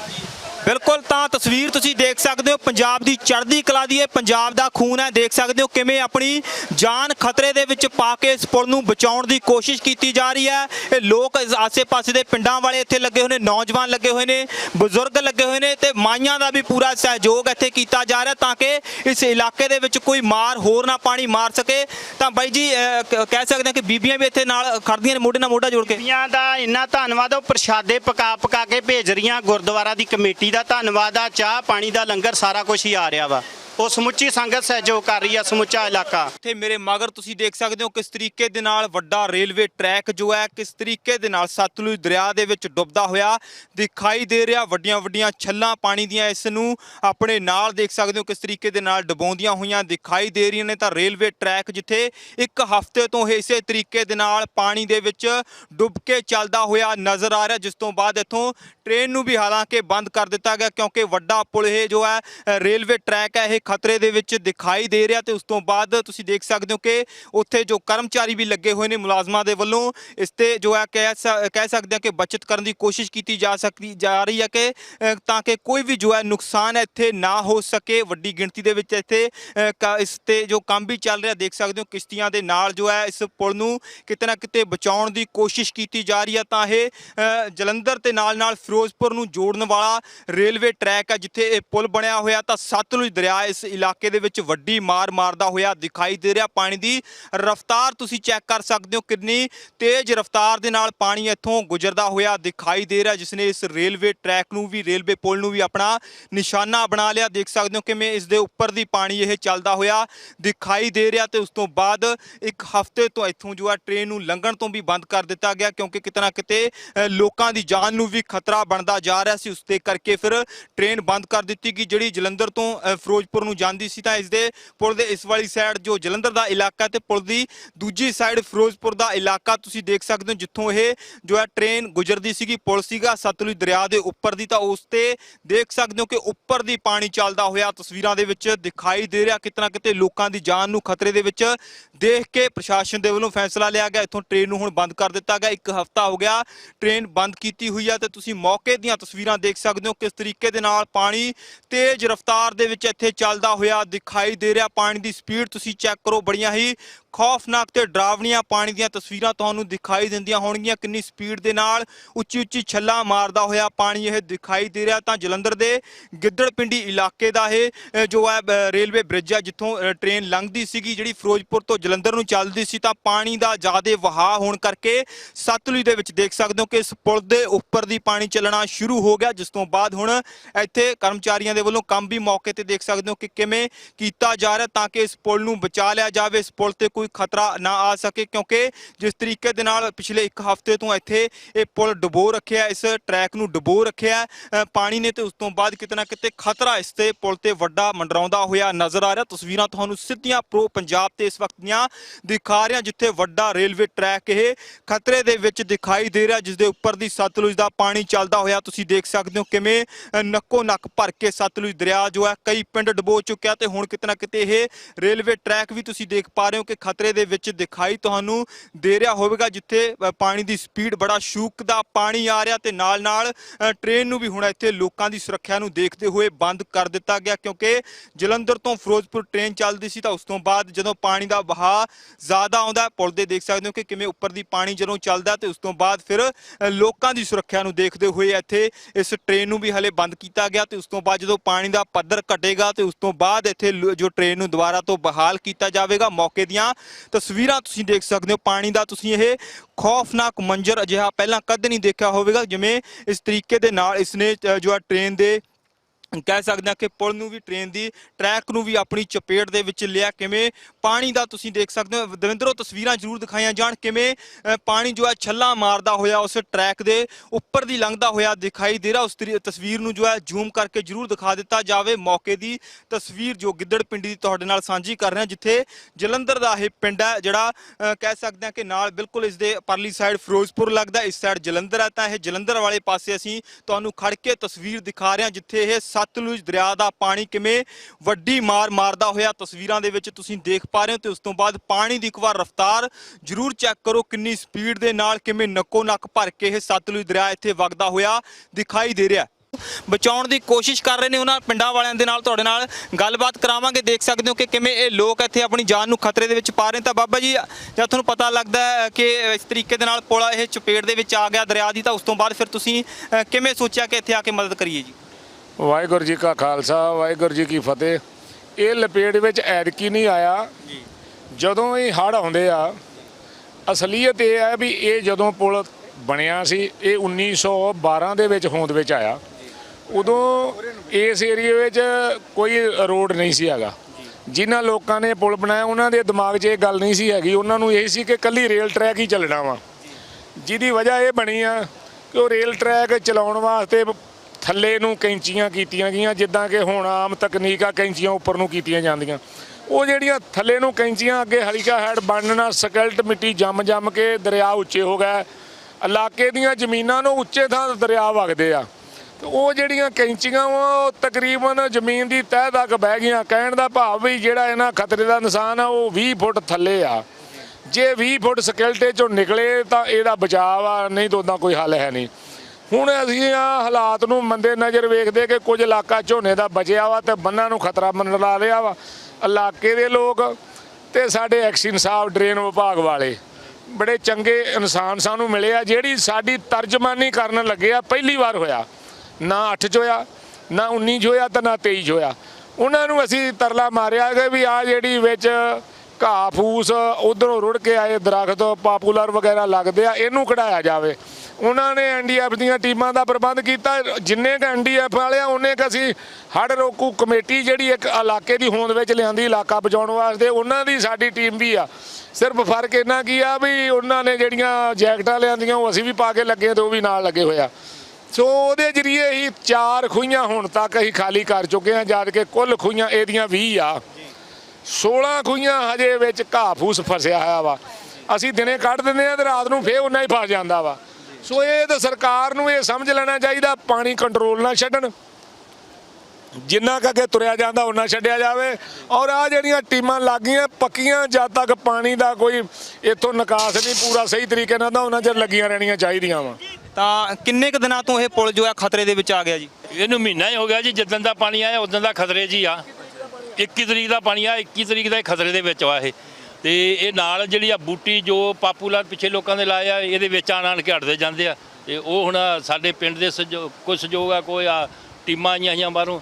ਬਿਲਕੁਲ, ਤਾਂ ਤਸਵੀਰ ਤੁਸੀਂ ਦੇਖ ਸਕਦੇ ਹੋ, ਪੰਜਾਬ ਦੀ ਚੜ੍ਹਦੀ ਕਲਾ ਦੀ ਇਹ ਪੰਜਾਬ ਦਾ ਖੂਨ ਹੈ। ਦੇਖ ਸਕਦੇ ਹੋ ਕਿਵੇਂ ਆਪਣੀ ਜਾਨ ਖਤਰੇ ਦੇ ਵਿੱਚ ਪਾ ਕੇ ਇਸ ਪੁਲ ਨੂੰ ਬਚਾਉਣ ਦੀ ਕੋਸ਼ਿਸ਼ ਕੀਤੀ ਜਾ ਰਹੀ ਹੈ। ਇਹ ਲੋਕ ਆਸੇ-ਪਾਸੇ ਦੇ ਪਿੰਡਾਂ ਵਾਲੇ ਇੱਥੇ ਲੱਗੇ ਹੋਏ ਨੇ, ਨੌਜਵਾਨ ਲੱਗੇ ਹੋਏ ਨੇ, ਬਜ਼ੁਰਗ ਲੱਗੇ ਹੋਏ ਨੇ ਤੇ ਮਾਈਆਂ ਦਾ ਵੀ ਪੂਰਾ ਸਹਿਯੋਗ ਇੱਥੇ ਕੀਤਾ ਜਾ ਰਿਹਾ ਤਾਂ ਕਿ ਇਸ ਇਲਾਕੇ ਦੇ ਵਿੱਚ ਕੋਈ ਮਾਰ ਹੋਰ ਨਾ ਪਾਣੀ ਮਾਰ ਸਕੇ। ਤਾਂ ਬਾਈ ਜੀ ਕ- ਕਹਿ ਸਕਦੇ ਹਾਂ ਕਿ ਬੀਬੀਆਂ ਵੀ ਇੱਥੇ ਨਾਲ ਖੜਦੀਆਂ ਨੇ, ਮੋਢੇ ਨਾਲ ਮੋਢਾ ਜੋੜ ਕੇ। ਬੀਬੀਆਂ ਦਾ ਇੰਨਾ ਧੰਨਵਾਦ, ਉਹ ਪ੍ਰਸ਼ਾਦੇ ਪਕਾ ਪਕਾ ਕੇ ਭੇਜ ਰਹੀਆਂ ਗੁਰਦੁਆਰਾ ਦੀ ਕਮੇਟੀ ਦਾ ਧੰਨਵਾਦ ਆ, ਚਾਹ ਪਾਣੀ ਦਾ ਲੰਗਰ ਸਾਰਾ ਕੁਝ ਹੀ ਆ ਰਿਹਾ ਵਾ। ਉਹ ਸਮੁੱਚੀ ਸੰਗਤ ਸਹਿਯੋਗ ਕਰ ਰਹੀ ਆ, ਸਮੁੱਚਾ ਇਲਾਕਾ। ਇੱਥੇ ਮੇਰੇ ਮਗਰ ਤੁਸੀਂ ਦੇਖ ਸਕਦੇ ਹੋ ਕਿਸ ਤਰੀਕੇ ਦੇ ਨਾਲ ਵੱਡਾ ਰੇਲਵੇ ਟਰੈਕ ਜੋ ਹੈ, ਕਿਸ ਤਰੀਕੇ ਦੇ ਨਾਲ ਸਤਲੁਜ ਦਰਿਆ ਦੇ ਵਿੱਚ ਡੁੱਬਦਾ ਹੋਇਆ ਦਿਖਾਈ ਦੇ ਰਿਹਾ। ਵੱਡੀਆਂ ਵੱਡੀਆਂ ਛੱਲਾਂ ਪਾਣੀ ਦੀਆਂ ਇਸ ਨੂੰ ਆਪਣੇ ਨਾਲ ਦੇਖ ਸਕਦੇ ਹੋ ਕਿਸ ਤਰੀਕੇ ਦੇ ਨਾਲ ਡੁਬਾਉਂਦੀਆਂ ਹੋਈਆਂ ਦਿਖਾਈ ਦੇ ਰਹੀਆਂ ਨੇ। ਤਾਂ ਰੇਲਵੇ ਟਰੈਕ ਜਿੱਥੇ ਇੱਕ ਹਫ਼ਤੇ ਤੋਂ ਇਹ ਇਸੇ ਤਰੀਕੇ ਦੇ ਨਾਲ ਪਾਣੀ ਦੇ ਵਿੱਚ ਡੁੱਬ ਕੇ ਚੱਲਦਾ ਹੋਇਆ ਨਜ਼ਰ ਆ ਰਿਹਾ, ਜਿਸ ਤੋਂ ਬਾਅਦ ਇੱਥੋਂ ਟ੍ਰੇਨ ਨੂੰ ਵੀ ਹਾਲਾਂਕਿ ਬੰਦ ਕਰ ਦਿੱਤਾ ਗਿਆ ਕਿਉਂਕਿ ਵੱਡਾ ਪੁਲ ਇਹ ਜੋ ਹੈ ਰੇਲਵੇ ਟਰੈਕ ਹੈ, ਇਹ ਖਤਰੇ ਦੇ ਵਿੱਚ ਦਿਖਾਈ ਦੇ ਰਿਹਾ ਤੇ ਉਸ ਤੋਂ ਬਾਅਦ ਤੁਸੀਂ ਦੇਖ ਸਕਦੇ ਹੋ ਕਿ ਉੱਥੇ ਜੋ ਕਰਮਚਾਰੀ ਵੀ ਲੱਗੇ ਹੋਏ ਨੇ ਮੁਲਾਜ਼ਮਾਂ ਦੇ ਵੱਲੋਂ, ਇਸ ਤੇ ਜੋ ਹੈ ਕਹਿ ਸ- ਕਹਿ ਸਕਦੇ ਹਾਂ ਕਿ ਬਚਤ ਕਰਨ ਦੀ ਕੋਸ਼ਿਸ਼ ਕੀਤੀ ਜਾ ਸਕਦੀ, ਜਾ ਰਹੀ ਹੈ ਕਿ ਤਾਂ ਕਿ ਕੋਈ ਵੀ ਜੋ ਹੈ ਨੁਕਸਾਨ ਇੱਥੇ ਨਾ ਹੋ ਸਕੇ। ਵੱਡੀ ਗਿਣਤੀ ਦੇ ਵਿੱਚ ਇੱਥੇ ਕ- ਇਸ ਤੇ ਜੋ ਕੰਮ ਵੀ ਚੱਲ ਰਿਹਾ, ਦੇਖ ਸਕਦੇ ਹੋ ਕਿਸ਼ਤੀਆਂ ਦੇ ਨਾਲ ਜੋ ਹੈ ਇਸ ਪੁਲ ਨੂੰ ਕਿਤੇ ਨਾ ਕਿਤੇ ਬਚਾਉਣ ਦੀ ਕੋਸ਼ਿਸ਼ ਕੀਤੀ ਜਾ ਰਹੀ ਹੈ। ਤਾਂ ਇਹ ਜਲੰਧਰ ਤੇ ਨਾਲ ਨਾਲ ਫਿਰੋਜ਼ਪੁਰ ਨੂੰ ਜੋੜਨ ਵਾਲਾ ਰੇਲਵੇ ਟਰੈਕ ਹੈ ਜਿੱਥੇ ਇਹ ਪੁਲ ਬਣਿਆ ਹੋਇਆ, ਤਾਂ ਸਤਲੁਜ ਦਰਿਆ ਇਸ ਇਲਾਕੇ ਦੇ ਵਿੱਚ ਵੱਡੀ ਮਾਰ ਮਾਰਦਾ ਹੋਇਆ ਦਿਖਾਈ ਦੇ ਰਿਹਾ। ਪਾਣੀ ਦੀ ਰਫ਼ਤਾਰ ਤੁਸੀਂ ਚੈੱਕ ਕਰ ਸਕਦੇ ਹੋ ਕਿੰਨੀ ਤੇਜ਼ ਰਫ਼ਤਾਰ ਦੇ ਨਾਲ ਪਾਣੀ ਇੱਥੋਂ ਗੁਜ਼ਰਦਾ ਹੋਇਆ ਦਿਖਾਈ ਦੇ ਰਿਹਾ ਜਿਸ ਨੇ ਇਸ ਰੇਲਵੇ ਟਰੈਕ ਨੂੰ ਵੀ, ਰੇਲਵੇ ਪੁਲ ਨੂੰ ਵੀ ਆਪਣਾ ਨਿਸ਼ਾਨਾ ਬਣਾ ਲਿਆ। ਦੇਖ ਸਕਦੇ ਹੋ ਕਿਵੇਂ ਇਸ ਦੇ ਉੱਪਰ ਦੀ ਪਾਣੀ ਇਹ ਚੱਲਦਾ ਹੋਇਆ ਦਿਖਾਈ ਦੇ ਰਿਹਾ ਤੇ ਉਸ ਤੋਂ ਬਾਅਦ ਇੱਕ ਹਫ਼ਤੇ ਤੋਂ ਇੱਥੋਂ ਜੋ ਹੈ ਟ੍ਰੇਨ ਨੂੰ ਲੰਘਣ ਤੋਂ ਵੀ ਬੰਦ ਕਰ ਦਿੱਤਾ ਗਿਆ, ਕਿਉਂਕਿ ਕਿਤੇ ਨਾ ਕਿਤੇ ਲੋਕਾਂ ਦੀ ਜਾਨ ਨੂੰ ਵੀ ਖਤਰਾ ਬਣਦਾ ਜਾ ਰਿਹਾ ਸੀ, ਉਸ ਦੇ ਕਰਕੇ ਫਿਰ ਟ੍ਰੇਨ ਬੰਦ ਕਰ ਦਿੱਤੀ ਗਈ, ਜਿਹੜੀ ਜਲੰਧਰ ਤੋਂ ਫਿਰੋਜ਼ਪੁਰ ਨੂੰ ਜਾਂਦੀ ਸੀ ਤਾਂ ਇਸ ਦੇ ਪੁਲ ਦੇ ਇਸ ਵਾਲੀ ਸਾਈਡ ਜੋ ਜਲੰਧਰ ਦਾ ਇਲਾਕਾ ਤੇ ਪੁਲ ਦੀ ਦੂਜੀ ਸਾਈਡ ਫਿਰੋਜ਼ਪੁਰ ਦਾ ਇਲਾਕਾ, ਤੁਸੀਂ ਦੇਖ ਸਕਦੇ ਹੋ ਜਿੱਥੋਂ ਇਹ ਜੋ ਹੈ ਟ੍ਰੇਨ ਗੁਜ਼ਰਦੀ ਸੀਗੀ, ਪੁਲ ਸੀਗਾ ਸਤਲੁਜ ਦਰਿਆ ਦੇ ਉੱਪਰ ਦੀ, ਤਾਂ ਉਸ ਤੇ ਦੇਖ ਸਕਦੇ ਹੋ ਕਿ ਉੱਪਰ ਦੀ ਪਾਣੀ ਚੱਲਦਾ ਹੋਇਆ ਤਸਵੀਰਾਂ ਦੇ ਵਿੱਚ ਦਿਖਾਈ ਦੇ ਰਿਹਾ, ਕਿਤਨਾ ਕਿਤੇ ਲੋਕਾਂ ਦੀ ਜਾਨ ਨੂੰ ਖਤਰੇ ਦੇ ਵਿੱਚ ਦੇਖ ਕੇ ਪ੍ਰਸ਼ਾਸਨ ਦੇ ਵੱਲੋਂ ਫੈਸਲਾ ਲਿਆ ਗਿਆ, ਇੱਥੋਂ ਟ੍ਰੇਨ ਨੂੰ ਹੁਣ ਬੰਦ ਕਰ ਦਿੱਤਾ ਗਿਆ, ਇੱਕ ਹਫ਼ਤਾ ਹੋ ਗਿਆ ਟ੍ਰੇਨ ਬੰਦ ਕੀਤੀ ਹੋਈ ਹੈ ਤੇ ਤੁਸੀਂ ਮੌਕੇ ਦੀਆਂ ਤਸਵੀਰਾਂ ਦੇਖ ਸਕਦੇ ਹੋ ਕਿਸ ਤਰੀਕੇ ਦੇ ਨਾਲ ਪਾਣੀ ਤੇਜ਼ ਰਫ਼ਤਾਰ ਦੇ ਵਿੱਚ ਇੱਥੇ ਚੱਲਦਾ ਹੋਇਆ ਦਿਖਾਈ ਦੇ ਰਿਹਾ। ਪਾਣੀ ਦੀ ਸਪੀਡ ਤੁਸੀਂ ਚੈੱਕ ਕਰੋ, ਬੜੀਆਂ ਹੀ ਖੌਫਨਾਕ ਤੇ ਡਰਾਵਣੀਆਂ ਪਾਣੀ ਦੀਆਂ ਤਸਵੀਰਾਂ ਤੁਹਾਨੂੰ ਦਿਖਾਈ ਦਿੰਦੀਆਂ ਹੋਣਗੀਆਂ। ਕਿੰਨੀ ਸਪੀਡ ਦੇ ਨਾਲ ਉੱਚੀ ਉੱਚੀ ਛੱਲਾਂ ਮਾਰਦਾ ਹੋਇਆ ਪਾਣੀ ਇਹ ਦਿਖਾਈ ਦੇ ਰਿਹਾ। ਤਾਂ ਜਲੰਧਰ ਦੇ ਗਿੱਦੜਪਿੰਡੀ ਇਲਾਕੇ ਦਾ ਇਹ ਜੋ ਹੈ ਰੇਲਵੇ ਬ੍ਰਿਜ ਹੈ ਜਿੱਥੋਂ ਅ, ਟ੍ਰੇਨ ਲੰਘਦੀ ਸੀਗੀ ਜਿਹੜੀ ਫਿਰੋਜ਼ਪੁਰ ਤੋਂ ਜਲੰਧਰ ਨੂੰ ਚੱਲਦੀ ਸੀ ਤਾਂ ਪਾਣੀ ਦਾ ਜ਼ਿਆਦਾ ਵਹਾਅ ਹੋਣ ਕਰਕੇ ਸਤਲੁਜ ਦੇ ਵਿੱਚ ਦੇਖ ਸਕਦੇ ਹੋ ਕਿ ਇਸ ਪੁਲ ਦੇ ਉੱਪਰ ਦੀ ਪਾਣੀ ਚੱਲਣਾ ਸ਼ੁਰੂ ਹੋ ਗਿਆ। ਜਿਸ ਤੋਂ ਬਾਅਦ ਹੁਣ ਇੱਥੇ ਕਰਮਚਾਰੀਆਂ ਦੇ ਵੱਲੋਂ ਕੰਮ ਵੀ ਮੌਕੇ ਤੇ ਦੇਖ ਸਕਦੇ ਹੋ ਕਿ ਕਿਵੇਂ ਕੀਤਾ ਜਾ ਰਿਹਾ ਤਾਂ ਕਿ ਇਸ ਪੁਲ ਨੂੰ ਬਚਾ ਲਿਆ ਜਾਵੇ। ਇਸ ਪੁਲ ਤੇ ਕੋਈ ਕੋਈ ਖਤਰਾ ਨਾ ਆ ਸਕੇ ਕਿਉਂਕਿ ਜਿਸ ਤਰੀਕੇ ਦੇ ਨਾਲ ਪਿਛਲੇ ਇੱਕ ਹਫ਼ਤੇ ਤੋਂ ਇੱਥੇ ਇਹ ਪੁਲ ਡੁਬੋ ਰੱਖਿਆ ਇਸ ਟਰੈਕ ਨੂੰ ਡੁਬੋ ਰੱਖਿਆ ਪਾਣੀ ਨੇ ਤੇ ਉਸ ਤੋਂ ਬਾਅਦ ਕਿਤੇ ਨਾ ਕਿਤੇ ਖਤਰਾ ਇਸ ਤੇ ਪੁਲ ਤੇ ਵੱਡਾ ਮੰਡਰਾਉਂਦਾ ਹੋਇਆ ਨਜ਼ਰ ਆ ਰਿਹਾ। ਤਸਵੀਰਾਂ ਤੁਹਾਨੂੰ ਸਿੱਧੀਆਂ ਪ੍ਰੋ ਪੰਜਾਬ ਤੇ ਇਸ ਵਕਤ ਦੀਆਂ ਦਿਖਾ ਰਿਹਾ, ਜਿੱਥੇ ਵੱਡਾ ਰੇਲਵੇ ਟਰੈਕ ਇਹ ਖਤਰੇ ਦੇ ਵਿੱਚ ਦਿਖਾਈ ਦੇ ਰਿਹਾ ਜਿਸ ਦੇ ਉੱਪਰ ਦੀ ਸਤਲੁਜ ਦਾ ਪਾਣੀ ਚੱਲਦਾ ਹੋਇਆ। ਤੁਸੀਂ ਦੇਖ ਸਕਦੇ ਹੋ ਕਿਵੇਂ ਨੱਕੋ ਨੱਕ ਭਰ ਕੇ ਸਤਲੁਜ ਦਰਿਆ ਜੋ ਹੈ ਕਈ ਪਿੰਡ ਡੁਬੋ ਚੁੱਕਿਆ ਤੇ ਹੁਣ ਕਿਤੇ ਨਾ ਕਿਤੇ ਇਹ ਰੇਲਵੇ ਟਰੈਕ ਵੀ ਤੁਸੀਂ ਦੇਖ ਪਾ ਰਹੇ ਹੋ ਕਿ ਖਤਰੇ ਦੇ ਵਿੱਚ ਦਿਖਾਈ ਤੁਹਾਨੂੰ ਦੇ ਰਿਹਾ ਹੋਵੇਗਾ ਜਿੱਥੇ ਪਾਣੀ ਦੀ ਸਪੀਡ ਬੜਾ ਸ਼ੂਕ ਦਾ ਪਾਣੀ ਆ ਰਿਹਾ ਤੇ ਨਾਲ ਨਾਲ ਅ, ਟ੍ਰੇਨ ਨੂੰ ਵੀ ਹੁਣ ਇੱਥੇ ਲੋਕਾਂ ਦੀ ਸੁਰੱਖਿਆ ਨੂੰ ਦੇਖਦੇ ਹੋਏ ਬੰਦ ਕਰ ਦਿੱਤਾ ਗਿਆ ਕਿਉਂਕਿ ਜਲੰਧਰ ਤੋਂ ਫਿਰੋਜ਼ਪੁਰ ਟ੍ਰੇਨ ਚੱਲਦੀ ਸੀ ਤਾਂ ਉਸ ਤੋਂ ਬਾਅਦ ਜਦੋਂ ਪਾਣੀ ਦਾ ਵਹਾਅ ਜ਼ਿਆਦਾ ਆਉਂਦਾ ਹੈ, ਪੁਲ ਦੇ ਦੇਖ ਸਕਦੇ ਹੋ ਕਿ ਕਿਵੇਂ ਉੱਪਰ ਦੀ ਪਾਣੀ ਜਦੋਂ ਚੱਲਦਾ ਤੇ ਉਸ ਤੋਂ ਬਾਅਦ ਫਿਰ ਲੋਕਾਂ ਦੀ ਸੁਰੱਖਿਆ ਨੂੰ ਦੇਖਦੇ ਹੋਏ ਇੱਥੇ ਇਸ ਟ੍ਰੇਨ ਨੂੰ ਵੀ ਹਲੇ ਬੰਦ ਕੀਤਾ ਗਿਆ ਤੇ ਉਸ ਤੋਂ ਬਾਅਦ ਜਦੋਂ ਪਾਣੀ ਦਾ ਪੱਧਰ ਘਟੇਗਾ ਤੇ ਉਸ ਤੋਂ ਬਾਅਦ ਇੱਥੇ ਲੋ- ਜੋ ਟ੍ਰੇਨ ਨੂੰ ਦੁਬਾਰਾ ਤੋਂ ਬਹਾਲ ਕੀਤਾ ਜਾਵੇਗਾ ਮੌਕੇ ਦੀਆਂ ਤਸਵੀਰਾਂ ਤੁਸੀਂ ਦੇਖ ਸਕਦੇ ਹੋ, ਪਾਣੀ ਦਾ ਤੁਸੀਂ ਇਹ ਖੌਫਨਾਕ ਮੰਜ਼ਰ ਅਜਿਹਾ ਪਹਿਲਾਂ ਕਦੇ ਨਹੀਂ ਦੇਖਿਆ ਹੋਵੇਗਾ, ਜਿਵੇਂ ਇਸ ਤਰੀਕੇ ਦੇ ਨਾਲ ਇਸਨੇ ਜੋ ਹੈ ਟ੍ਰੇਨ ਦੇ ਕਹਿ ਸਕਦੇ ਹਾਂ ਕਿ ਪੁਲ ਨੂੰ ਵੀ ਟ੍ਰੇਨ ਦੀ ਟਰੈਕ ਨੂੰ ਵੀ ਆਪਣੀ ਚਪੇਟ ਦੇ ਵਿੱਚ ਲਿਆ ਕਿਵੇਂ ਪਾਣੀ ਦਾ ਤੁਸੀਂ ਦੇਖ ਸਕਦੇ ਹੋ। ਦਵਿੰਦਰੋ, ਤਸਵੀਰਾਂ ਜ਼ਰੂਰ ਦਿਖਾਈਆਂ ਜਾਣ ਕਿਵੇਂ ਪਾਣੀ ਜੋ ਹੈ ਛੱਲਾ ਮਾਰਦਾ ਹੋਇਆ ਉਸ ਟਰੈਕ ਦੇ ਉੱਪਰ ਦੀ ਲੰਘਦਾ ਹੋਇਆ ਦਿਖਾਈ ਦੇ ਰਿਹਾ। ਉਸ ਤਰੀ- ਤਸਵੀਰ ਨੂੰ ਜੋ ਹੈ ਜ਼ੂਮ ਕਰਕੇ ਜ਼ਰੂਰ ਦਿਖਾ ਦਿੱਤਾ ਜਾਵੇ। ਮੌਕੇ ਦੀ ਤਸਵੀਰ ਜੋ ਗਿੱਦੜ ਪਿੰਡ ਦੀ ਤੁਹਾਡੇ ਨਾਲ ਸਾਂਝੀ ਕਰ ਰਿਹਾ, ਜਿੱਥੇ ਜਲੰਧਰ ਦਾ ਇਹ ਪਿੰਡ ਹੈ, ਜਿਹੜਾ ਕਹਿ ਸਕਦੇ ਹਾਂ ਕਿ ਨਾਲ ਬਿਲਕੁਲ ਇਸ ਦੇ ਪਰਲੀ ਸਾਈਡ ਫਿਰੋਜ਼ਪੁਰ ਲੱਗਦਾ ਇਸ ਸਾਈਡ ਜਲੰਧਰ ਹੈ। ਤਾਂ ਇਹ ਜਲੰਧਰ ਵਾਲੇ ਪਾਸੇ ਅਸੀਂ ਤੁਹਾਨੂੰ ਖੜ ਕੇ ਤਸਵੀਰ ਦਿਖਾ ਰਹੇ ਹਾਂ, ਜਿੱਥੇ ਇਹ ਸਤਲੁਜ ਦਰਿਆ ਦਾ ਪਾਣੀ ਕਿਵੇਂ ਵੱਡੀ ਮਾਰ ਮਾਰਦਾ ਹੋਇਆ ਤਸਵੀਰਾਂ ਦੇ ਵਿੱਚ ਤੁਸੀਂ ਦੇਖ ਪਾ ਰਹੇ ਹੋ ਤੇ ਉਸ ਤੋਂ ਬਾਅਦ ਪਾਣੀ ਦੀ ਇੱਕ ਵਾਰ ਰਫ਼ਤਾਰ ਜ਼ਰੂਰ ਚੈੱਕ ਕਰੋ ਕਿੰਨੀ ਸਪੀਡ ਦੇ ਨਾਲ ਕਿਵੇਂ ਨੱਕੋ ਨੱਕ ਭਰ ਕੇ ਇਹ ਸਤਲੁਜ ਦਰਿਆ ਇੱਥੇ ਵਗਦਾ ਹੋਇਆ ਦਿਖਾਈ ਦੇ ਰਿਹਾ। ਬਚਾਉਣ ਦੀ ਕੋਸ਼ਿਸ਼ ਕਰ ਰਹੇ ਨੇ ਉਹਨਾਂ ਪਿੰਡਾਂ ਵਾਲਿਆਂ ਦੇ ਨਾਲ, ਤੁਹਾਡੇ ਨਾਲ ਗੱਲਬਾਤ ਕਰਾਵਾਂਗੇ। ਦੇਖ ਸਕਦੇ ਹੋ ਕਿ ਕਿਵੇਂ ਇਹ ਲੋਕ ਇੱਥੇ ਆਪਣੀ ਜਾਨ ਨੂੰ ਖਤਰੇ ਦੇ ਵਿੱਚ ਪਾ ਰਹੇ ਤਾਂ ਬਾਬਾ ਜੀ, ਜਦ ਤੁਹਾਨੂੰ ਪਤਾ ਲੱਗਦਾ ਹੈ ਕਿ ਇਸ ਤਰੀਕੇ ਦੇ ਨਾਲ ਪੁਲ ਇਹ ਚਪੇਟ ਦੇ ਵਿੱਚ ਆ ਗਿਆ ਦਰਿਆ ਦੀ, ਤਾਂ ਉਸ ਤੋਂ ਬਾਅਦ ਫਿਰ ਤੁਸੀਂ ਕਿਵੇਂ ਸੋਚਿਆ ਕਿ ਇੱਥੇ ਆ ਕੇ ਮਦਦ ਕਰੀਏ ਜੀ? ਵਾਹਿਗੁਰੂ ਜੀ ਕਾ ਖਾਲਸਾ ਵਾਹਿਗੁਰੂ ਜੀ ਕੀ ਫਤਿਹ। ਇਹ ਲਪੇਟ ਵਿੱਚ ਐਰਕੀ ਨਹੀਂ ਆਇਆ। ਜਦੋਂ ਇਹ ਹੜ੍ਹ ਆਉਂਦੇ ਆ ਅਸਲੀਅਤ ਇਹ ਹੈ ਵੀ ਇਹ ਜਦੋਂ ਪੁਲ ਬਣਿਆ ਸੀ ਇਹ 1912 ਦੇ ਵਿੱਚ ਹੋਂਦ ਵਿੱਚ ਆਇਆ। ਉਦੋਂ ਇਸ ਏਰੀਏ ਵਿੱਚ ਕੋਈ ਰੋਡ ਨਹੀਂ ਸੀ ਹੈਗਾ। ਜਿਨ੍ਹਾਂ ਲੋਕਾਂ ਨੇ ਪੁਲ ਬਣਾਇਆ ਉਹਨਾਂ ਦੇ ਦਿਮਾਗ 'ਚ ਇਹ ਗੱਲ ਨਹੀਂ ਸੀ ਹੈਗੀ। ਉਹਨਾਂ ਨੂੰ ਇਹ ਸੀ ਕਿ ਕੱਲੀ ਰੇਲ ਟਰੈਕ ਹੀ ਚੱਲਣਾ ਵਾ। ਜਿਹਦੀ ਵਜ੍ਹਾ ਇਹ ਬਣੀ ਆ ਕਿ ਉਹ ਰੇਲ ਟਰੈਕ ਚਲਾਉਣ ਵਾਸਤੇ ਥੱਲੇ ਨੂੰ ਕੈਂਚੀਆਂ ਕੀਤੀਆਂ ਗਈਆਂ, ਜਿੱਦਾਂ ਕਿ ਹੁਣ ਆਮ ਤਕਨੀਕ ਆ ਕੈਂਚੀਆਂ ਉੱਪਰ ਨੂੰ ਕੀਤੀਆਂ ਜਾਂਦੀਆਂ। ਉਹ ਜਿਹੜੀਆਂ ਥੱਲੇ ਨੂੰ ਕੈਂਚੀਆਂ ਅੱਗੇ ਹਰੀਕਾ ਹੈਡ ਬਣਨਾ ਨਾਲ ਸਕਲਟ ਮਿੱਟੀ ਜੰਮ ਜੰਮ ਕੇ ਦਰਿਆ ਉੱਚੇ ਹੋ ਗਏ ਇਲਾਕੇ ਦੀਆਂ ਜ਼ਮੀਨਾਂ ਨੂੰ ਉੱਚੇ ਥਾਂ ਦਰਿਆ ਵਗਦੇ ਆ। ਤੇ ਉਹ ਜਿਹੜੀਆਂ ਕੈਂਚੀਆਂ ਵਾ, ਉਹ ਤਕਰੀਬਨ ਜ਼ਮੀਨ ਦੀ ਤਹਿ ਤੱਕ ਬਹਿ ਗਈਆਂ। ਕਹਿਣ ਦਾ ਭਾਵ ਵੀ ਜਿਹੜਾ ਇਹਨਾਂ ਖਤਰੇ ਦਾ ਨਿਸ਼ਾਨ ਆ, ਉਹ 20 ਫੁੱਟ ਥੱਲੇ ਆ। ਜੇ 20 ਫੁੱਟ ਸਕੈਲਟੇ ਚੋਂ ਨਿਕਲੇ ਤਾਂ ਇਹਦਾ ਬਚਾਅ ਆ, ਨਹੀਂ ਤਾਂ ਉਦਾਂ ਕੋਈ ਹੱਲ ਹੈ ਨਹੀਂ। ਹੁਣ ਅਸੀਂ ਆ ਹਾਲਾਤ ਨੂੰ ਮੰਦੇ ਨਜ਼ਰ ਵੇਖਦੇ ਕਿ ਕੁਝ ਇਲਾਕਾ ਝੋਨੇ ਦਾ ਬਚਿਆ ਵਾ ਤੇ ਬੰਨਾਂ ਨੂੰ ਖਤਰਾ ਮੰਡਰਾ ਰਿਹਾ ਵਾ। ਇਲਾਕੇ ਦੇ ਲੋਕ ਤੇ ਸਾਡੇ ਐਕਸ਼ਨ ਸਾਹਿਬ ਡਰੇਨ ਵਿਭਾਗ ਵਾਲੇ। ਬੜੇ ਚੰਗੇ ਇਨਸਾਨ ਸਾਨੂੰ ਮਿਲੇ ਆ, ਜਿਹੜੀ ਸਾਡੀ ਤਰਜਮਾਨੀ ਕਰਨ ਲੱਗੇ ਆ, ਪਹਿਲੀ ਵਾਰ ਹੋਇਆ। ਨਾ 8 ਚ ਹੋਇਆ, ਨਾ 19 ਚ ਹੋਇਆ ਤਾਂ ਨਾ 23 ਚ ਹੋਇਆ। ਉਹਨਾਂ ਨੂੰ ਅਸੀਂ ਤਰਲਾ ਮਾਰਿਆ ਕਿ ਵੀ ਆ ਜਿਹੜੀ ਵਿੱਚ ਘਾਹ ਫੂਸ ਉਧਰੋਂ ਰੁੜ ਕੇ ਆਏ, ਦਰਖਤ ਪਾਪੂਲਰ ਵਗੈਰਾ ਲੱਗਦੇ ਆ, ਇਹਨੂੰ ਕਢਾਇਆ ਜਾਵੇ। ਉਹਨਾਂ ਨੇ ਐਨਡੀਐਫ ਦੀਆਂ ਟੀਮਾਂ ਦਾ ਪ੍ਰਬੰਧ ਕੀਤਾ। ਜਿੰਨੇ ਕ ਐਨਡੀਐਫ ਵਾਲੇ ਆ ਉਹਨੇ ਕ ਅਸੀਂ ਹੜ ਰੋਕੂ ਕਮੇਟੀ ਜਿਹੜੀ ਇੱਕ ਇਲਾਕੇ ਦੀ ਹੋਂਦ ਵਿੱਚ ਲਿਆਂਦੀ, ਇਲਾਕਾ ਬਚਾਉਣ ਵਾਸਤੇ, ਉਹਨਾਂ ਦੀ ਸਾਡੀ ਟੀਮ ਵੀ ਆ। ਸਿਰਫ ਫ਼ਰਕ ਇਹਨਾਂ ਕੀ ਆ ਵੀ ਉਹਨਾਂ ਨੇ ਜਿਹੜੀਆਂ ਜੈਕਟਾਂ ਲਿਆਂਦੀਆਂ, ਉਹ ਅਸੀਂ ਵੀ ਪਾ ਕੇ ਲੱਗੇ ਤੇ ਉਹ ਵੀ ਨਾਲ ਲੱਗੇ ਹੋਇਆ ਸੋ ਉਹਦੇ ਜਰੀਏ ਹੀ ਚਾਰ ਖੂਹੀਆਂ ਹੁਣ ਤੱਕ ਅਸੀਂ ਖਾਲੀ ਕਰ ਚੁੱਕੇ ਹਾਂ ਜਦ ਕਿ ਕੁੱਲ ਖੂਈਆਂ ਇਹਦੀਆਂ 20 ਆ। 16 ਖੂਹੀਆਂ ਹਜੇ ਵਿੱਚ ਘਾਹ ਫੂਸ ਫਸਿਆ ਹੋਇਆ ਵਾ। ਅਸੀਂ ਦਿਨੇ ਕੱਢ ਦਿੰਦੇ ਆ ਤੇ ਰਾਤ ਨੂੰ ਫੇਰ ਉਨਾ ਹੀ ਫਸ ਜਾਂਦਾ ਵਾ। ਸੋ ਇਹ ਤਾਂ ਸਰਕਾਰ ਨੂੰ ਇਹ ਸਮਝ ਲੈਣਾ ਚਾਹੀਦਾ ਪਾਣੀ ਕੰਟਰੋਲ ਨਾਲ ਛੱਡਣ। ਜਿੰਨਾ ਕੁ ਅੱਗੇ ਤੁਰਿਆ ਜਾਂਦਾ ਉਹਨਾਂ ਛੱਡਿਆ ਜਾਵੇ। ਔਰ ਆ ਜਿਹੜੀਆਂ ਟੀਮਾਂ ਲੱਗੀਆਂ ਪੱਕੀਆਂ ਜਦ ਤੱਕ ਪਾਣੀ ਦਾ ਕੋਈ ਇੱਥੋਂ ਨਿਕਾਸ ਨਹੀਂ ਪੂਰਾ ਸਹੀ ਤਰੀਕੇ ਨਾਲ ਤਾਂ ਉਹਨਾਂ ਚਿਰ ਲੱਗੀਆਂ ਰਹਿਣੀਆਂ ਚਾਹੀਦੀਆਂ ਵਾ। ਤਾਂ ਕਿੰਨੇ ਕੁ ਦਿਨਾਂ ਤੋਂ ਇਹ ਪੁਲ ਜੋ ਹੈ ਖਤਰੇ ਦੇ ਵਿੱਚ ਆ ਗਿਆ ਜੀ? ਇਹਨੂੰ ਮਹੀਨਾ ਹੀ ਹੋ ਗਿਆ ਜੀ ਜਿੱਦਣ ਦਾ ਪਾਣੀ ਆਇਆ ਉਦੋਂ ਦਾ ਖਤਰੇ 'ਚ ਹੀ ਆ। 21 ਤਰੀਕ ਦਾ ਪਾਣੀ ਆ 21 ਤਰੀਕ ਦਾ ਇਹ ਖਤਰੇ ਦੇ ਵਿੱਚ ਆ ਇਹ। ਤੇ ਇਹ ਨਾਲ ਜਿਹੜੀ ਆ ਬੂਟੀ ਜੋ ਪਾਪੂਲਰ ਪਿੱਛੇ ਲੋਕਾਂ ਦੇ ਲਾਏ ਆ ਇਹਦੇ ਵਿੱਚ ਆਣ ਆਣ ਕੇ ਹਟਦੇ ਜਾਂਦੇ ਆ। ਤੇ ਉਹ ਹੁਣ ਸਾਡੇ ਪਿੰਡ ਦੇ ਕੋਈ ਸਹਿਯੋਗ ਆ ਕੋਈ ਆ ਟੀਮਾਂ ਆਈਆਂ ਆਈਆਂ ਬਾਹਰੋਂ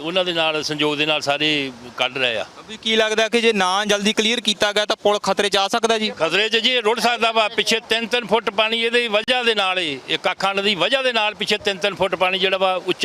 ਉਹਨਾਂ ਦੇ ਨਾਲ ਸੰਯੋਗ ਦੇ ਨਾਲ ਸਾਰੇ ਕੱਢ ਰਹੇ ਆ। ਵੀ ਕੀ ਲੱਗਦਾ ਕਿ ਜੇ ਨਾ ਜਲਦੀ ਕਲੀਅਰ ਕੀਤਾ ਗਿਆ ਤਾਂ ਪੁਲ ਖਤਰੇ 'ਚ ਆ ਸਕਦਾ ਜੀ? ਖਤਰੇ 'ਚ ਜੀ ਇਹ ਰੁੜ ਸਕਦਾ ਵਾ। ਪਿੱਛੇ 3-3 ਫੁੱਟ ਪਾਣੀ ਇਹਦੀ ਵਜ੍ਹਾ ਦੇ ਨਾਲ ਹੀ ਇਹ ਕੱਖਾਂ ਦੀ ਵਜ੍ਹਾ ਦੇ ਨਾਲ ਪਿੱਛੇ 3-3 ਫੁੱਟ ਪਾਣੀ ਜਿਹੜਾ ਵਾ ਉੱਚਾ